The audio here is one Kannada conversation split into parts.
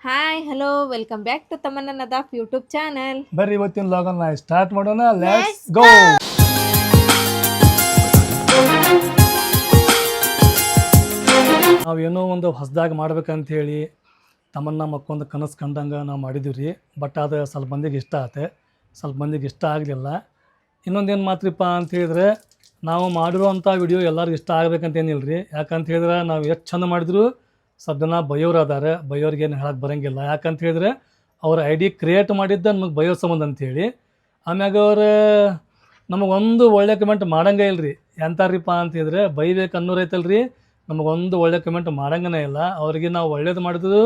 Hi hello welcome back to ತಮ್ಮನ್ನ ನದಾಫ್ ಯೂಟ್ಯೂಬ್ ಚಾನಲ್ ಬರ್ರಿ ಇವತ್ತಿನ ಲಾಗನ್ನ ಸ್ಟಾರ್ಟ್ ಮಾಡೋಣ. ಲೆಟ್ಸ್ ಗೋ ನಾವೇನೋ ಒಂದು ಹೊಸದಾಗಿ ಮಾಡ್ಬೇಕಂತ ಹೇಳಿ ತಮ್ಮನ್ನ ಮಕ್ಕೊಂದು ಕನಸು ಕಂಡಂಗೆ ನಾವು ಮಾಡಿದ್ದೀವಿ ರೀ ಬಟ್ ಅದು ಸ್ವಲ್ಪ ಮಂದಿಗೆ ಇಷ್ಟ ಆತೆ. ಸ್ವಲ್ಪ ಮಂದಿಗೆ ಇಷ್ಟ ಆಗಲಿಲ್ಲ. ಇನ್ನೊಂದೇನು ಮಾತ್ರಪ್ಪ ಅಂತ ಹೇಳಿದ್ರೆ ನಾವು ಮಾಡಿರುವಂಥ ವಿಡಿಯೋ ಎಲ್ಲರಿಗೂ ಇಷ್ಟ ಆಗ್ಬೇಕಂತ ಏನಿಲ್ಲ ರೀ ಯಾಕಂತ ಹೇಳಿದ್ರೆ ನಾವು ಎಷ್ಟು ಚಂದ ಮಾಡಿದ್ರು ಸ್ವಲ್ಪ ಜನ ಬಯೋರಿಗೆ ಏನು ಹೇಳಕ್ಕೆ ಬರೋಂಗಿಲ್ಲ. ಯಾಕಂತ ಹೇಳಿದ್ರೆ ಅವ್ರ ಐ ಡಿ ಕ್ರಿಯೇಟ್ ಮಾಡಿದ್ದ ನಮಗೆ ಬಯೋ ಸಂಬಂಧ ಅಂತೇಳಿ ಆಮ್ಯಾಗ ಅವ್ರು, ನಮಗೊಂದು ಒಳ್ಳೆ ಕಮೆಂಟ್ ಮಾಡಂಗೆ ಇಲ್ಲ ರೀ ಎಂತಾರ್ರಿಪ್ಪ ಅಂತ ಹೇಳಿದ್ರೆ, ಬೈಬೇಕು ಅನ್ನೋರು ಐತಲ್ರಿ ನಮಗೊಂದು ಒಳ್ಳೆ ಕಮೆಂಟ್ ಮಾಡಂಗನೇ ಇಲ್ಲ. ಅವ್ರಿಗೆ ನಾವು ಒಳ್ಳೇದು ಮಾಡಿದ್ರು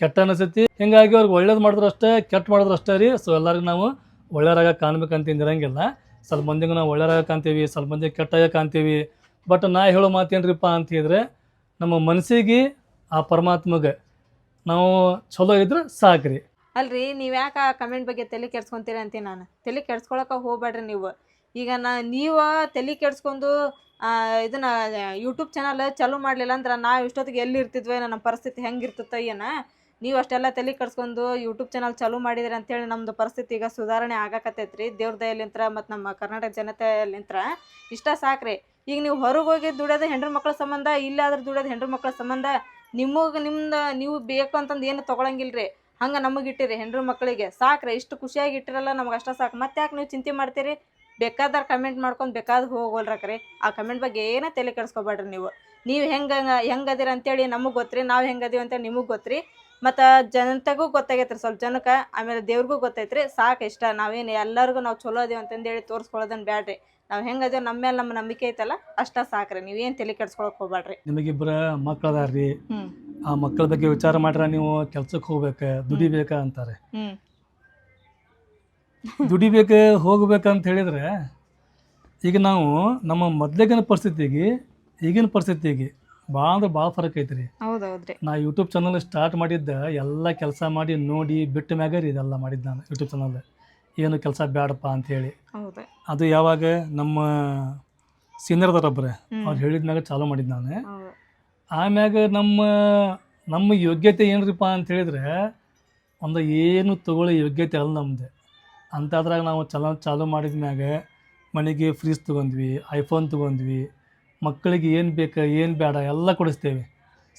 ಕೆಟ್ಟ ಅನಿಸತಿ ಹಿಂಗಾಗಿ ಅವ್ರಿಗೆ ಒಳ್ಳೇದು ಮಾಡಿದ್ರು ಅಷ್ಟೇ, ಕೆಟ್ಟ ಮಾಡಿದ್ರು ಅಷ್ಟೇ ರೀ. ಸೊ ಎಲ್ಲರಿಗೂ ನಾವು ಒಳ್ಳೆಯರಾಗ ಕಾಣ್ಬೇಕಂತ ಇರಂಗಿಲ್ಲ. ಸ್ವಲ್ಪ ಮಂದಿಗೆ ನಾವು ಒಳ್ಳೆಯರಾಗ ಕಾಣ್ತೀವಿ, ಸ್ವಲ್ಪ ಮಂದಿಗೆ ಕೆಟ್ಟಾಗ ಕಾಣ್ತೀವಿ. ಬಟ್ ನಾ ಹೇಳೋ ಮಾತೇನ್ರಿಪ್ಪ ಅಂತ ಹೇಳಿದ್ರೆ, ನಮ್ಮ ಮನಸ್ಸಿಗೆ ಆ ಪರಮಾತ್ಮಗೆ. ನಾವು ಚಲೋ ಇದ್ರೆ ಸಾಕ್ರಿ. ಅಲ್ರಿ, ನೀವು ಯಾಕೆ ಆ ಕಮೆಂಟ್ ಬಗ್ಗೆ ತಲೆ ಕೆಡ್ಸ್ಕೊಂತೀರಿ ಅಂತೀನಿ ನಾನು? ತಲೆ ಕೆಡ್ಸ್ಕೊಳಕ್ಕೆ ಹೋಗ್ಬೇಡ್ರಿ ನೀವು. ಈಗ ನಾ, ನೀವು ತಲೆ ಕೆಡ್ಸ್ಕೊಂಡು ಇದನ್ನ ಯೂಟ್ಯೂಬ್ ಚಾನಲ್ ಚಾಲೂ ಮಾಡಲಿಲ್ಲ ಅಂದ್ರೆ ನಾವು ಇಷ್ಟೊತ್ತಿಗೆ ಎಲ್ಲಿ ಇರ್ತಿದ್ವಿ ನನ್ನ ಪರಿಸ್ಥಿತಿ ಹೆಂಗೆ ಇರ್ತಿತ್ತ ಏನ, ನೀವು ಅಷ್ಟೆಲ್ಲ ತಲೆ ಕೆಡ್ಸ್ಕೊಂಡು ಯೂಟ್ಯೂಬ್ ಚಾನಲ್ ಚಾಲೂ ಮಾಡಿದ್ರಿ ಅಂತೇಳಿ ನಮ್ದು ಪರಿಸ್ಥಿತಿ ಈಗ ಸುಧಾರಣೆ ಆಗಕತ್ತೈತ್ರಿ. ದೇವ್ರ ದಯಲಿಂತ್ರ ಮತ್ತು ನಮ್ಮ ಕರ್ನಾಟಕ ಜನತೆಯಲ್ಲಿಂತ್ರ ಇಷ್ಟ ಸಾಕ್ರಿ. ಈಗ ನೀವು ಹೊರಗೆ ಹೋಗಿ ದುಡಿಯೋದು ಹೆಂಡ್ರ ಮಕ್ಕಳ ಸಂಬಂಧ, ಇಲ್ಲಾದ್ರೂ ದುಡಿಯೋದು ಹೆಂಡ್ರ ಮಕ್ಕಳ ಸಂಬಂಧ ನಿಮಗೆ ನಿಮ್ದು ನೀವು ಬೇಕು ಅಂತಂದು ಏನು ತೊಗೊಳಂಗಿಲ್ರಿ. ಹಂಗೆ ನಮಗೆ ಇಟ್ಟಿರಿ ಹೆಣ್ಣು ಮಕ್ಕಳಿಗೆ ಸಾಕ್ರಿ, ಇಷ್ಟು ಖುಷಿಯಾಗಿ ಇಟ್ಟಿರಲ್ಲ ನಮ್ಗೆ ಅಷ್ಟ ಸಾಕು. ಮತ್ತೆ ಯಾಕೆ ನೀವು ಚಿಂತೆ ಮಾಡ್ತೀರಿ? ಬೇಕಾದ್ರೆ ಕಮೆಂಟ್ ಮಾಡ್ಕೊಂಡು ಬೇಕಾದ್ರೆ ಹೋಗೋಲ್ರಕ್ರಿ. ಆ ಕಮೆಂಟ್ ಬಗ್ಗೆ ಏನೇ ತಲೆ ಕೆಡಿಸ್ಕೊಬೇಡ್ರಿ ನೀವು. ನೀವು ಹೆಂಗೆ ಹೆಂಗೆ ಅದೀರ ಅಂತೇಳಿ ನಮಗೆ ಗೊತ್ತ್ರಿ, ನಾವು ಹೆಂಗೆ ಅದೀವಿ ಅಂತೇಳಿ ನಿಮಗೆ ಗೊತ್ತ್ರಿ. ಮತ್ತು ಜನತೆಗೂ ಗೊತ್ತಾಗೈತ್ರಿ. ಸ್ವಲ್ಪ ಜನಕ್ಕೆ ಆಮೇಲೆ ದೇವ್ರಿಗೂ ಗೊತ್ತೈತ್ರಿ. ಸಾಕು ಇಷ್ಟ. ನಾವೇನು ಎಲ್ಲರಿಗೂ ನಾವು ಚಲೋ ಅದೇವಿ ಅಂತಂದೇಳಿ ತೋರಿಸ್ಕೊಳ್ಳೋದನ್ನ ಬ್ಯಾಡ್ರಿ. ನಾವು ಹೆಂಗೆ ಅದೇವ್ ನಮ್ಮ ಮೇಲೆ ನಮ್ಮ ನಂಬಿಕೆ ಐತಲ್ಲ ಅಷ್ಟ ಸಾಕ್ರಿ. ನೀವೇನು ತಲೆ ಕೆಡ್ಸ್ಕೊಳಕ್ ಹೋಗ್ಬೇಡ್ರಿ ನಿಮಗಿಬ್ಬರ ಮಕ್ಳು ಅದಾರ್ರಿ ಹ್ಞೂ ಆ ಮಕ್ಕಳ ಬಗ್ಗೆ ವಿಚಾರ ಮಾಡ್ರೆ ನೀವು ಕೆಲ್ಸಕ್ಕೆ ಹೋಗ್ಬೇಕು ದುಡಿಬೇಕ ಅಂತಾರೆ. ಹ್ಞೂ ದುಡಿಬೇಕು ಹೋಗ್ಬೇಕಂತ ಹೇಳಿದ್ರೆ ಈಗ ನಾವು ನಮ್ಮ ಮೊದ್ಲಿಗಿನ ಪರಿಸ್ಥಿತಿಗೆ ಈಗಿನ ಪರಿಸ್ಥಿತಿಗೆ ಭಾಳ ಅಂದ್ರೆ ಭಾಳ ಫರಕ್ ಐತ್ರಿ. ಹೌದೌದ್ರಿ. ನಾ ಯೂಟ್ಯೂಬ್ ಚಾನಲ್ ಸ್ಟಾರ್ಟ್ ಮಾಡಿದ್ದ ಎಲ್ಲ ಕೆಲಸ ಮಾಡಿ ನೋಡಿ ಬಿಟ್ಟ ಮ್ಯಾಗ ರೀ ಇದೆಲ್ಲ ಮಾಡಿದ್ದು ನಾನು ಯೂಟ್ಯೂಬ್ ಚಾನಲ್ ಏನು ಕೆಲಸ ಬೇಡಪ್ಪ ಅಂತೇಳಿ ಹೌದು ಅದು ಯಾವಾಗ ನಮ್ಮ ಸೀನಿಯರ್ದರೊಬ್ಬರೇ ಹ್ಮ್. ಅವ್ರು ಹೇಳಿದ ಮ್ಯಾಗ ಚಾಲೂ ಮಾಡಿದ್ದು ನಾನು. ಆಮ್ಯಾಗ ನಮ್ಮ ನಮ್ಮ ಯೋಗ್ಯತೆ ಏನ್ರಿಪ್ಪ ಅಂತ ಹೇಳಿದ್ರೆ ಒಂದು ಏನು ತಗೊಳ್ಳೋ ಯೋಗ್ಯತೆ ಅಲ್ಲ ನಮ್ದು. ಅಂಥದ್ರಾಗ ನಾವು ಚಲ ಚಾಲೂ ಮಾಡಿದ ಮ್ಯಾಗ ಮನೆಗೆ ಫ್ರಿಜ್ ತೊಗೊಂಡ್ವಿ ಐಫೋನ್ ತೊಗೊಂಡ್ವಿ ಮಕ್ಕಳಿಗೆ ಏನು ಬೇಕು ಏನು ಬೇಡ ಎಲ್ಲ ಕೊಡಿಸ್ತೇವೆ.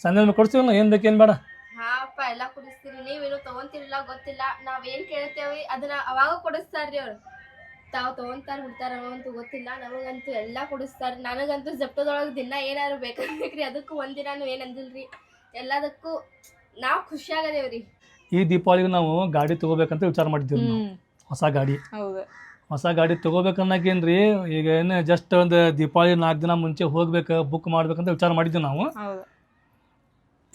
ಸಣ್ಣ ಕೊಡಿಸ್ತೀವಲ್ಲ ಏನು ಬೇಕು ಏನು ಬೇಡ? ಹಾಪ ಎಲ್ಲ ಕುಡಿಸ್ತೀರಿ. ನೀವೇನು ತಗೊಂತಿರಲ್ಲ ಗೊತ್ತಿಲ್ಲ. ನಾವೇನ್ ಕೇಳ್ತೇವಿ ಅದನ್ನ ಅವಾಗ ಕೊಡಿಸ್ತಾರ್ರಿ ಅವ್ರು. ತಾವು ತಗೊಂತಾರ ಬಿಡ್ತಾರ ಅಂತೂ ಗೊತ್ತಿಲ್ಲ. ನಮಗಂತೂ ಎಲ್ಲ ಕೊಡಿಸ್ತಾರ. ನನಗಂತೂ ಜಪ್ತದೊಳಗೆ ದಿನ ಏನಾದ್ರು ಬೇಕಾಗ್ಬೇಕ್ರಿ. ಅದಕ್ಕೂ ಒಂದಿನಾನು ಏನ್ ಅಂದಿಲ್ರಿ. ಎಲ್ಲದಕ್ಕೂ ನಾವು ಖುಷಿಯಾಗದೇವ್ರಿ ಈ ದೀಪಾವಳಿಗೆ ನಾವು ಗಾಡಿ ತಗೋಬೇಕಂತ ವಿಚಾರ ಮಾಡಿದ್ದೀವಿ ನಾವು. ಹೊಸ ಗಾಡಿ. ಹೌದು. ಹೊಸ ಗಾಡಿ ತೊಗೋಬೇಕನ್ನಕೇನ್ರಿ? ಈಗ ಏನು ಜಸ್ಟ್ ಒಂದು ದೀಪಾವಳಿ ನಾಲ್ಕು ದಿನ ಮುಂಚೆ ಹೋಗ್ಬೇಕು ಬುಕ್ ಮಾಡ್ಬೇಕಂತ ವಿಚಾರ ಮಾಡಿದ್ದೀವಿ ನಾವು. ಹೌದು.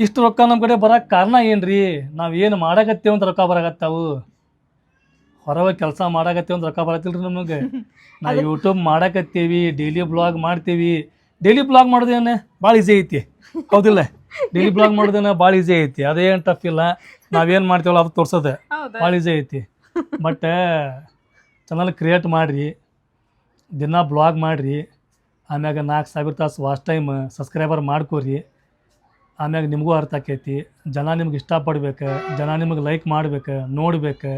ಇಷ್ಟು ರೊಕ್ಕ ನಮ್ಮ ಕಡೆ ಬರಕ್ಕೆ ಕಾರಣ ಏನ್ರಿ? ನಾವು ಏನು ಮಾಡಾಕತ್ತೇವೆ ಅಂತ ರೊಕ್ಕ ಬರಾಕತ್ತಾವು. ಹೊರಗೆ ಕೆಲಸ ಮಾಡಾಕತ್ತೇವೆ ಅಂತ ರೊಕ್ಕ ಬರತ್ತಿಲ್ರಿ ನಮಗೆ. ನಾವು ಯೂಟ್ಯೂಬ್ ಮಾಡಾಕತ್ತೀವಿ ಡೈಲಿ ಬ್ಲಾಗ್ ಮಾಡ್ತೀವಿ. ಡೈಲಿ ಬ್ಲಾಗ್ ಮಾಡೋದೇನೆ ಭಾಳ ಈಸಿ ಐತಿ. ಹೌದಿಲ್ಲ? ಡೈಲಿ ಬ್ಲಾಗ್ ಮಾಡೋದೇನೆ ಭಾಳ ಈಸಿ ಐತಿ. ಅದೇನು ಟಫ್ ಇಲ್ಲ. ನಾವೇನು ಮಾಡ್ತೀವಲ್ಲ ಅದು ತೋರ್ಸೋದೆ. ಭಾಳ ಈಸಿ ಐತಿ. ಬಟ್ ಚಾನಲ್ ಕ್ರಿಯೇಟ್ ಮಾಡಿರಿ, ದಿನ ಬ್ಲಾಗ್ ಮಾಡಿರಿ, ಆಮ್ಯಾಗ ನಾಲ್ಕು ಸಾವಿರ ತಾಸು ವಾಚ್ ಟೈಮ್ ಸಬ್ಸ್ಕ್ರೈಬರ್ ಮಾಡ್ಕೋರಿ, ಆಮ್ಯಾಗ ನಿಮಗೂ ಅರ್ಥ ಆಕೈತಿ. ಜನ ನಿಮ್ಗೆ ಇಷ್ಟಪಡ್ಬೇಕು, ಜನ ನಿಮಗೆ ಲೈಕ್ ಮಾಡ್ಬೇಕು, ನೋಡ್ಬೇಕು.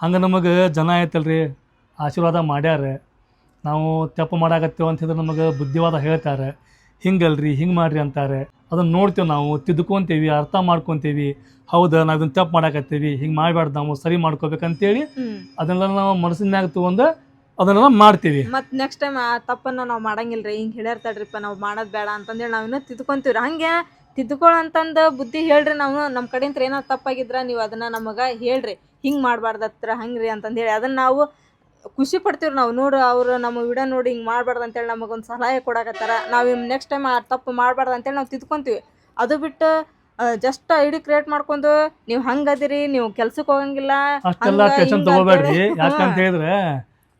ಹಂಗೆ ನಮಗೆ ಜನ ಐತಲ್ರಿ, ಆಶೀರ್ವಾದ ಮಾಡ್ಯಾರ. ನಾವು ತಪ್ಪು ಮಾಡಾಕತ್ತೇವೆ ಅಂತಂದ್ರೆ ನಮಗೆ ಬುದ್ಧಿವಾದ ಹೇಳ್ತಾರೆ. ಹಿಂಗಲ್ರಿ, ಹಿಂಗೆ ಮಾಡ್ರಿ ಅಂತಾರೆ. ಅದನ್ನು ನೋಡ್ತೇವೆ ನಾವು ತಿದ್ದುಕೊಂತೀವಿ ಅರ್ಥ ಮಾಡ್ಕೊತೀವಿ. ಹೌದಾ ನಾವು ಇದನ್ನು ತಪ್ಪು ಮಾಡಾಕತ್ತೀವಿ ಹಿಂಗೆ ಮಾಡಬಾರ್ದು ನಾವು ಸರಿ ಮಾಡ್ಕೋಬೇಕಂತೇಳಿ ಅದನ್ನೆಲ್ಲ ನಾವು ಮನಸ್ಸಿನಾಗ ತಗೊಂಡು ಅದನ್ನೆಲ್ಲ ಮಾಡ್ತೀವಿ. ಮತ್ ನೆಕ್ಸ್ಟ್ ಟೈಮ್ ಆ ತಪ್ಪನ್ನ ನಾವು ಮಾಡಂಗಿಲ್ರಿ ಹಿಂಗ್ ಹೇಳ್ಯಾರ್ತಾಡ್ರಿಪ್ಪ ನಾವು ಮಾಡೋದ್ ಬೇಡ ಅಂತಂದೇಳಿ ನಾವು ಇನ್ನೂ ತಿದ್ಕೊಂತೀವ್ರಿ. ಹಂಗೆ ತಿದ್ಕೊಳ್ಳೋಂತಂದ ಬುದ್ಧಿ ಹೇಳ್ರಿ ನಾವು ನಮ್ಮ ಕಡೆಯಿಂದ ಏನೋ ತಪ್ಪಾಗಿದ್ರ ನೀವು ಅದನ್ನ ನಮಗ ಹೇಳ್ರಿ. ಹಿಂಗ್ ಮಾಡ್ಬಾರ್ದತ್ರ ಹಂಗ್ರಿ ಅಂತಂದೇಳಿ. ಅದನ್ನ ನಾವು ಖುಷಿ ಪಡ್ತೀವ್ರಿ ನಾವು. ನೋಡು ಅವ್ರು ನಮ್ಮ ವಿಡಿಯೋ ನೋಡಿ ಹಿಂಗೆ ಮಾಡಬಾರ್ದು ಅಂತೇಳಿ ನಮಗೊಂದು ಸಲಹೆ ಕೊಡಕತ್ತಾರ. ನಾವು ನೆಕ್ಸ್ಟ್ ಟೈಮ್ ಆ ತಪ್ಪು ಮಾಡಬಾರ್ದು ಅಂತೇಳಿ ನಾವು ತಿದ್ಕೊಂತೀವಿ. ಅದು ಬಿಟ್ಟು ಜಸ್ಟ್ ಐಡಿ ಕ್ರಿಯೇಟ್ ಮಾಡ್ಕೊಂಡು ನೀವು ಹಂಗದಿರಿ ನೀವು ಕೆಲ್ಸಕ್ಕೆ ಹೋಗಂಗಿಲ್ಲ ಅಷ್ಟೆಲ್ಲ ಟೆನ್ಷನ್ ತಗೋಬೇಡ್ರಿ. ಯಾಕಂತ. ಹೇಳಿದ್ರೆ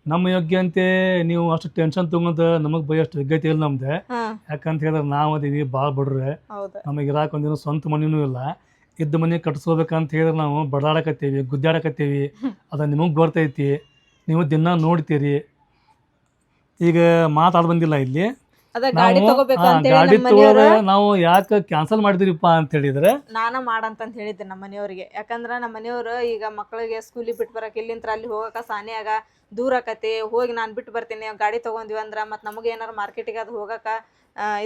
ನಮ್ಮ ಯೋಗ್ಯಂತೆ ನೀವು ಅಷ್ಟು ಟೆನ್ಷನ್ ತಗೊಂಡು ನಮಗೆ ಬೈಯಷ್ಟು ಯೋಗ್ಯತೆ ಇಲ್ಲ ನಮ್ದೆ. ಯಾಕಂತ ಹೇಳಿದ್ರೆ ನಾವು ಅದೀವಿ ಭಾಳ ಬಡ್ರೆ ನಮಗೆ ಇರಾಕ ಒಂದಿನ ಸ್ವಂತ ಮನೆಯೂ ಇಲ್ಲ. ಇದ್ದ ಮನೆ ಕಟ್ಸ್ಕೋಬೇಕಂತ ಹೇಳಿದ್ರೆ ನಾವು ಬಡಾಡಕತ್ತೀವಿ ಗುದ್ದಾಡಕತ್ತೀವಿ. ಅದು ನಿಮಗೆ ಗೊತ್ತೈತಿ ನೀವು ದಿನ ನೋಡ್ತೀರಿ. ಈಗ ಮಾತಾಡ್ ಬಂದಿಲ್ಲ ಇಲ್ಲಿ. ಅದ ಗಾಡಿ ನಾವು ತಗೋಬೇಕು ಹಾ, ಗಾಡಿ ನಮ್ಮ ಮನೆಯವ್ರ ನಾವು ಯಾಕೆ ಕ್ಯಾನ್ಸಲ್ ಮಾಡಿದ್ರಿಪ್ಪ ಅಂತ ಹೇಳಿದ್ರೆ ನಾನ ಮಾಡಂತಂತ ಹೇಳಿದ್ದೆ ನಮ್ಮ ಮನೆಯವ್ರಿಗೆ ಯಾಕಂದ್ರ ನಮ್ಮ ಮನೆಯವ್ರು ಈಗ ಮಕ್ಕಳಿಗೆ ಸ್ಕೂಲಿಗೆ ಬಿಟ್ಟು ಬರಕ್ ಇಲ್ಲಿಂತ್ರ ಅಲ್ಲಿ ಹೋಗಕ ಸಾನ್ಯಾಗ ದೂರ ಆಕತಿ. ಹೋಗಿ ನಾನು ಬಿಟ್ಟು ಬರ್ತೀನಿ ಗಾಡಿ ತಗೊಂಡ್ವಿ ಅಂದ್ರ ಮತ್ ನಮಗೆ ಏನಾರ ಮಾರ್ಕೆಟಿಗೆ ಅದು ಹೋಗಕ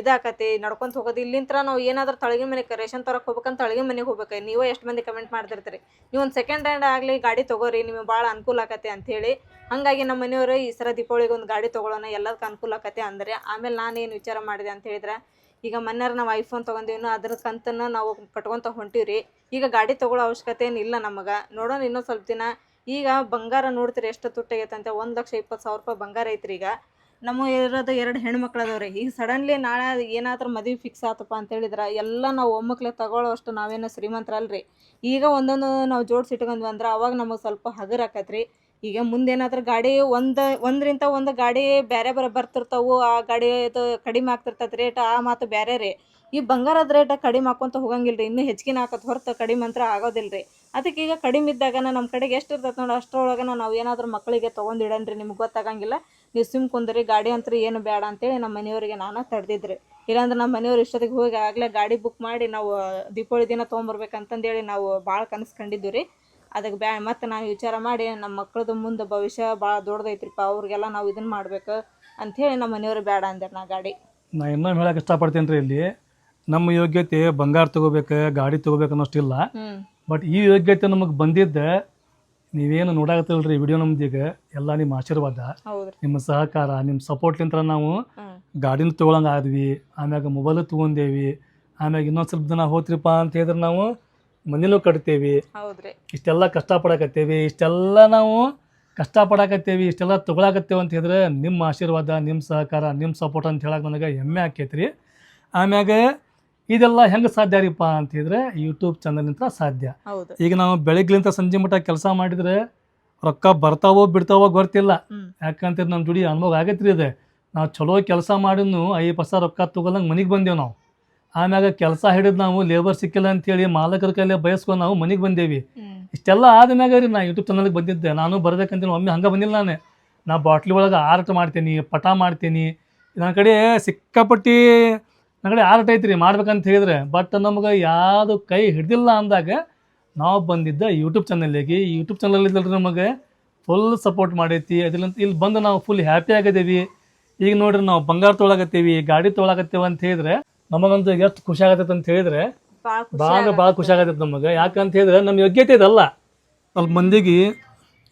ಇದಾಕತಿ. ನಡ್ಕೊಂತ ಹೋಗೋದು. ಇಲ್ಲಿಂತ್ರ ನಾವು ಏನಾದ್ರೂ ತಳಗಿನ ಮನೆಗೆ ರೇಷನ್ ತರಕ್ಕೆ ಹೋಗ್ಬೇಕಂತ ತಳಗಿನ ಮನೆಗೆ ಹೋಗ್ಬೇಕು. ನೀವು ಎಷ್ಟು ಮಂದಿ ಕಮೆಂಟ್ ಮಾಡ್ತಿರ್ತೀರಿ? ನೀವು ಒಂದು ಸೆಕೆಂಡ್ ಹ್ಯಾಂಡ್ ಆಗಲಿ ಗಾಡಿ ತಗೋರಿ. ನಿಮಗೆ ಭಾಳ ಅನುಕೂಲ ಆಕತಿ ಅಂಥೇಳಿ ಹಾಗಾಗಿ ನಮ್ಮ ಮನೆಯವರು ಈ ಸರ ದೀಪಾವಳಿಗೆ ಒಂದು ಗಾಡಿ ತೊಗೊಳ್ಳೋಣ ಎಲ್ಲದಕ್ಕೆ ಅನುಕೂಲ ಆಕತಿ ಅಂದರೆ. ಆಮೇಲೆ ನಾನೇನು ವಿಚಾರ ಮಾಡಿದೆ ಅಂತ ಹೇಳಿದ್ರೆ, ಈಗ ಮೊನ್ನೆರ ನಾವು ಐಫೋನ್ ತೊಗೊಂಡಿವಿ ಅದ್ರ ಕಂತನ್ನು ನಾವು ಕಟ್ಕೊಂತ ಹೊಂಟಿವ್ರಿ. ಈಗ ಗಾಡಿ ತೊಗೊಳ್ಳೋ ಅವಶ್ಯಕತೆ ಏನಿಲ್ಲ ನಮಗೆ. ನೋಡೋಣ ಇನ್ನೊಂದು ಸ್ವಲ್ಪ ದಿನ. ಈಗ ಬಂಗಾರ ನೋಡ್ತೀರಿ ಎಷ್ಟು ತುಟ್ಟಾಗೈತೆ ಅಂತ. ಒಂದು ಲಕ್ಷ ಇಪ್ಪತ್ತು ಸಾವಿರ ರೂಪಾಯಿ ಬಂಗಾರ ಐತ್ರಿ ಈಗ. ನಮ್ಮ ಇರೋದು ಎರಡು ಹೆಣ್ಮಕ್ಳು ರೀ ಈಗ ಸಡನ್ಲಿ ನಾಳೆ ಏನಾದ್ರೂ ಮದುವೆ ಫಿಕ್ಸ್ ಆತಪ್ಪ ಅಂತ ಹೇಳಿದ್ರೆ, ಎಲ್ಲ ನಾವು ಒಮ್ಮಕ್ಳೆ ತಗೊಳ್ಳೋ ಅಷ್ಟು ನಾವೇನು ಶ್ರೀಮಂತರಲ್ರಿ? ಈಗ ಒಂದೊಂದು ನಾವು ಜೋಡಿಸಿ ಇಟ್ಕೊಂಡ್ವಿ ಅಂದ್ರೆ ಅವಾಗ ನಮಗೆ ಸ್ವಲ್ಪ ಹಗರ್ ಆಕತ್ರಿ. ಈಗ ಮುಂದೇನಾದ್ರೂ ಗಾಡಿ ಒಂದು, ಒಂದರಿಂದ ಒಂದು ಗಾಡಿ ಬೇರೆ ಬೇರೆ ಬರ್ತಿರ್ತಾವು, ಆ ಗಾಡಿ ಇದು ಕಡಿಮೆ ಆಗ್ತಿರ್ತೈತೆ ರೇಟ್ ಆ ಮಾತು ಬೇರೆ ರೀ ಈ ಬಂಗಾರದ ರೇಟ್ ಕಡಿಮೆ ಹಾಕೊಂತ ರೀ ಇನ್ನೂ ಹೆಚ್ಚಿಗೆ ಹಾಕೋದು ಹೊರತು ಕಡಿಮೆ ಅಂತ್ರ ಆಗೋದಿಲ್ರಿ. ಅದಕ್ಕೆ ಈಗ ಕಡಿಮೆ ಇದ್ದಾಗ ನಮ್ಮ ಕಡೆಗೆ ಎಷ್ಟು ಇರ್ತೈತೆ ನೋಡಿ ಅಷ್ಟರೊಳಗೆ ನಾವು ಏನಾದರೂ ಮಕ್ಕಳಿಗೆ ತೊಗೊಂಡಿಡನ್ರಿ ನಿಮ್ಗೆ ಗೊತ್ತಾಗಂಗಿಲ್ಲ. ನೀವು ಸಿಮ್ ಕುಂದ್ರಿ ಗಾಡಿ ಅಂತ ಏನು ಬೇಡ ಅಂತೇಳಿ ನಮ್ಮ ಮನೆಯವರಿಗೆ ನಾನು ತಡೆದಿದ್ರಿ. ಇಲ್ಲಾಂದ್ರೆ ನಮ್ಮ ಮನೆಯವ್ರು ಇಷ್ಟೊತ್ತಿಗೆ ಹೋಗಿ ಆಗಲೇ ಗಾಡಿ ಬುಕ್ ಮಾಡಿ ನಾವು ದೀಪಾವಳಿ ದಿನ ತೊಗೊಂಬರ್ಬೇಕಂತಂದೇಳಿ ನಾವು ಭಾಳ ಕನಸು ಕಂಡಿದ್ದು ರೀ ಅದಕ್ಕೆ ಬ್ಯಾ ಮತ್ತು ನಾವು ವಿಚಾರ ಮಾಡಿ ನಮ್ಮ ಮಕ್ಕಳದು ಮುಂದೆ ಭವಿಷ್ಯ ಭಾಳ ದೊಡ್ಡದೈತ್ರಿಪ್ಪ ಅವ್ರಿಗೆಲ್ಲ ನಾವು ಇದನ್ನು ಮಾಡ್ಬೇಕು ಅಂಥೇಳಿ ನಮ್ಮ ಮನೆಯವ್ರು ಬೇಡ ಅಂದೆ ನಾ ಗಾಡಿ. ನಾ ಇನ್ನೊಂದು ಹೇಳಕ್ಕೆ ಇಷ್ಟಪಡ್ತೇನೆ ರೀ ಇಲ್ಲಿ ನಮ್ಮ ಯೋಗ್ಯತೆ ಬಂಗಾರ ತಗೋಬೇಕು ಗಾಡಿ ತಗೋಬೇಕು ಅನ್ನೋಷ್ಟಿಲ್ಲ. ಬಟ್ ಈ ಯೋಗ್ಯತೆ ನಮಗೆ ಬಂದಿದ್ದ ನೀವೇನು ನೋಡಾಕತ್ತಿಲ್ರಿ ವಿಡಿಯೋ ನಮ್ದೀಗ ಎಲ್ಲ ನಿಮ್ಮ ಆಶೀರ್ವಾದ ನಿಮ್ಮ ಸಹಕಾರ ನಿಮ್ಮ ಸಪೋರ್ಟ್ಲಿಂತ್ರ ನಾವು ಗಾಡಿನ ತೊಗೊಳಂಗೆ ಆದ್ವಿ ಆಮ್ಯಾಗ ಮೊಬೈಲ್ ತೊಗೊಂಡೇವಿ ಆಮ್ಯಾಗ ಇನ್ನೊಂದು ಸ್ವಲ್ಪ ದಿನ ಹೋತ್ರಿಪ್ಪ ಅಂತ ಹೇಳಿದ್ರೆ ನಾವು ಮನೇಲೂ ಕಟ್ತೇವಿ. ಇಷ್ಟೆಲ್ಲ ಇಷ್ಟೆಲ್ಲ ಕಷ್ಟಪಡಕತ್ತೇವಿ ಇಷ್ಟೆಲ್ಲ ನಾವು ಕಷ್ಟಪಡಕತ್ತೇವಿ ಇಷ್ಟೆಲ್ಲ ತೊಗೊಳಕತ್ತೇವೆ ಅಂತ ಹೇಳಿದ್ರೆ ನಿಮ್ಮ ಆಶೀರ್ವಾದ ನಿಮ್ಮ ಸಹಕಾರ ನಿಮ್ಮ ಸಪೋರ್ಟ್ ಅಂತ ಹೇಳಕ್ಕೆ ನನಗೆ ಹೆಮ್ಮೆ ಆಕೈತ್ರಿ. ಆಮ್ಯಾಗ ಇದೆಲ್ಲ ಹೆಂಗೆ ಸಾಧ್ಯ ರೀಪ್ಪ ಅಂತ ಹೇಳಿದ್ರೆ ಯೂಟ್ಯೂಬ್ ಚಾನಲ್ನಿಂದ ಸಾಧ್ಯ. ಹೌದು. ಈಗ ನಾವು ಬೆಳಗ್ಲಿಂತ ಸಂಜೆ ಮಟ್ಟ ಕೆಲಸ ಮಾಡಿದ್ರೆ ರೊಕ್ಕ ಬರ್ತಾವೋ ಬಿಡ್ತಾವೋ ಗೊತ್ತಿಲ್ಲ. ಯಾಕಂತಿದ್ರೆ ನಮ್ಮ ಜೋಡಿ ಅನುಭವ ಆಗೈತ್ರಿ ಇದೆ. ನಾವು ಚಲೋ ಕೆಲಸ ಮಾಡಿದ್ನು ಐದು ಪೈಸಾ ರೊಕ್ಕ ತಗೊಳಂಗೆ ಮನೆಗೆ ಬಂದೇವು ನಾವು. ಆಮ್ಯಾಗ ಕೆಲಸ ಹಿಡಿದು ನಾವು ಲೇಬರ್ ಸಿಕ್ಕಿಲ್ಲ ಅಂತೇಳಿ ಮಾಲಕರ ಕೈಲೇ ಬಯಸ್ಕೊಂಡು ನಾವು ಮನೆಗೆ ಬಂದೇವಿ. ಇಷ್ಟೆಲ್ಲ ಆದ್ಮ್ಯಾಗ ರೀ ನಾ ಯೂಟ್ಯೂಬ್ ಚಾನಲ್ಗೆ ಬಂದಿದ್ದೆ. ನಾನು ಬರ್ಬೇಕಂತೇಳಿ ಒಮ್ಮೆ ಹಂಗೆ ಬಂದಿಲ್ಲ ನಾನು. ನಾ ಬಾಟ್ಲಿ ಒಳಗೆ ಆರ್ಟ್ ಮಾಡ್ತೀನಿ ಪಟ ಮಾಡ್ತೀನಿ. ನನ್ನ ಕಡೆ ಸಿಕ್ಕಾಪಟ್ಟಿ ನನ್ನ ಕಡೆ ಆರ್ಟ್ ಐತ್ರಿ ಮಾಡ್ಬೇಕಂತ ಹೇಳಿದ್ರೆ. ಬಟ್ ನಮ್ಗೆ ಯಾವುದು ಕೈ ಹಿಡ್ದಿಲ್ಲ ಅಂದಾಗ ನಾವು ಬಂದಿದ್ದ ಯೂಟ್ಯೂಬ್ ಚಾನಲ್ಗೆ ಯೂಟ್ಯೂಬ್ ಚಾನಲ್ ಇದ್ದಲ್ರಿ ನಮಗೆ ಫುಲ್ ಸಪೋರ್ಟ್ ಮಾಡೈತಿ. ಅದರಿಂದ ಇಲ್ಲಿ ಬಂದು ನಾವು ಫುಲ್ ಹ್ಯಾಪಿ ಆಗಿದ್ದೀವಿ ಈಗ ನೋಡ್ರಿ ನಾವು ಬಂಗಾರ ತೊಳಗತ್ತೀವಿ ಗಾಡಿ ತೊಳಗತ್ತೇವೆ ಅಂತ ಹೇಳಿದ್ರೆ ನಮಗಂತೂ ಎಷ್ಟು ಖುಷಿ ಆಗತ್ತೈತೆ ಅಂತ ಹೇಳಿದ್ರೆ ಭಾಳ ಖುಷಿ ಭಾಳ ಆಗತ್ತೆ. ಖುಷಿ ಆಗತ್ತೈತೆ ನಮಗೆ. ಯಾಕಂತ ಹೇಳಿದ್ರೆ ನಮ್ಮ ಯೋಗ್ಯತೆ ಇದಲ್ಲ. ಅಲ್ಲಿ ಮಂದಿಗೆ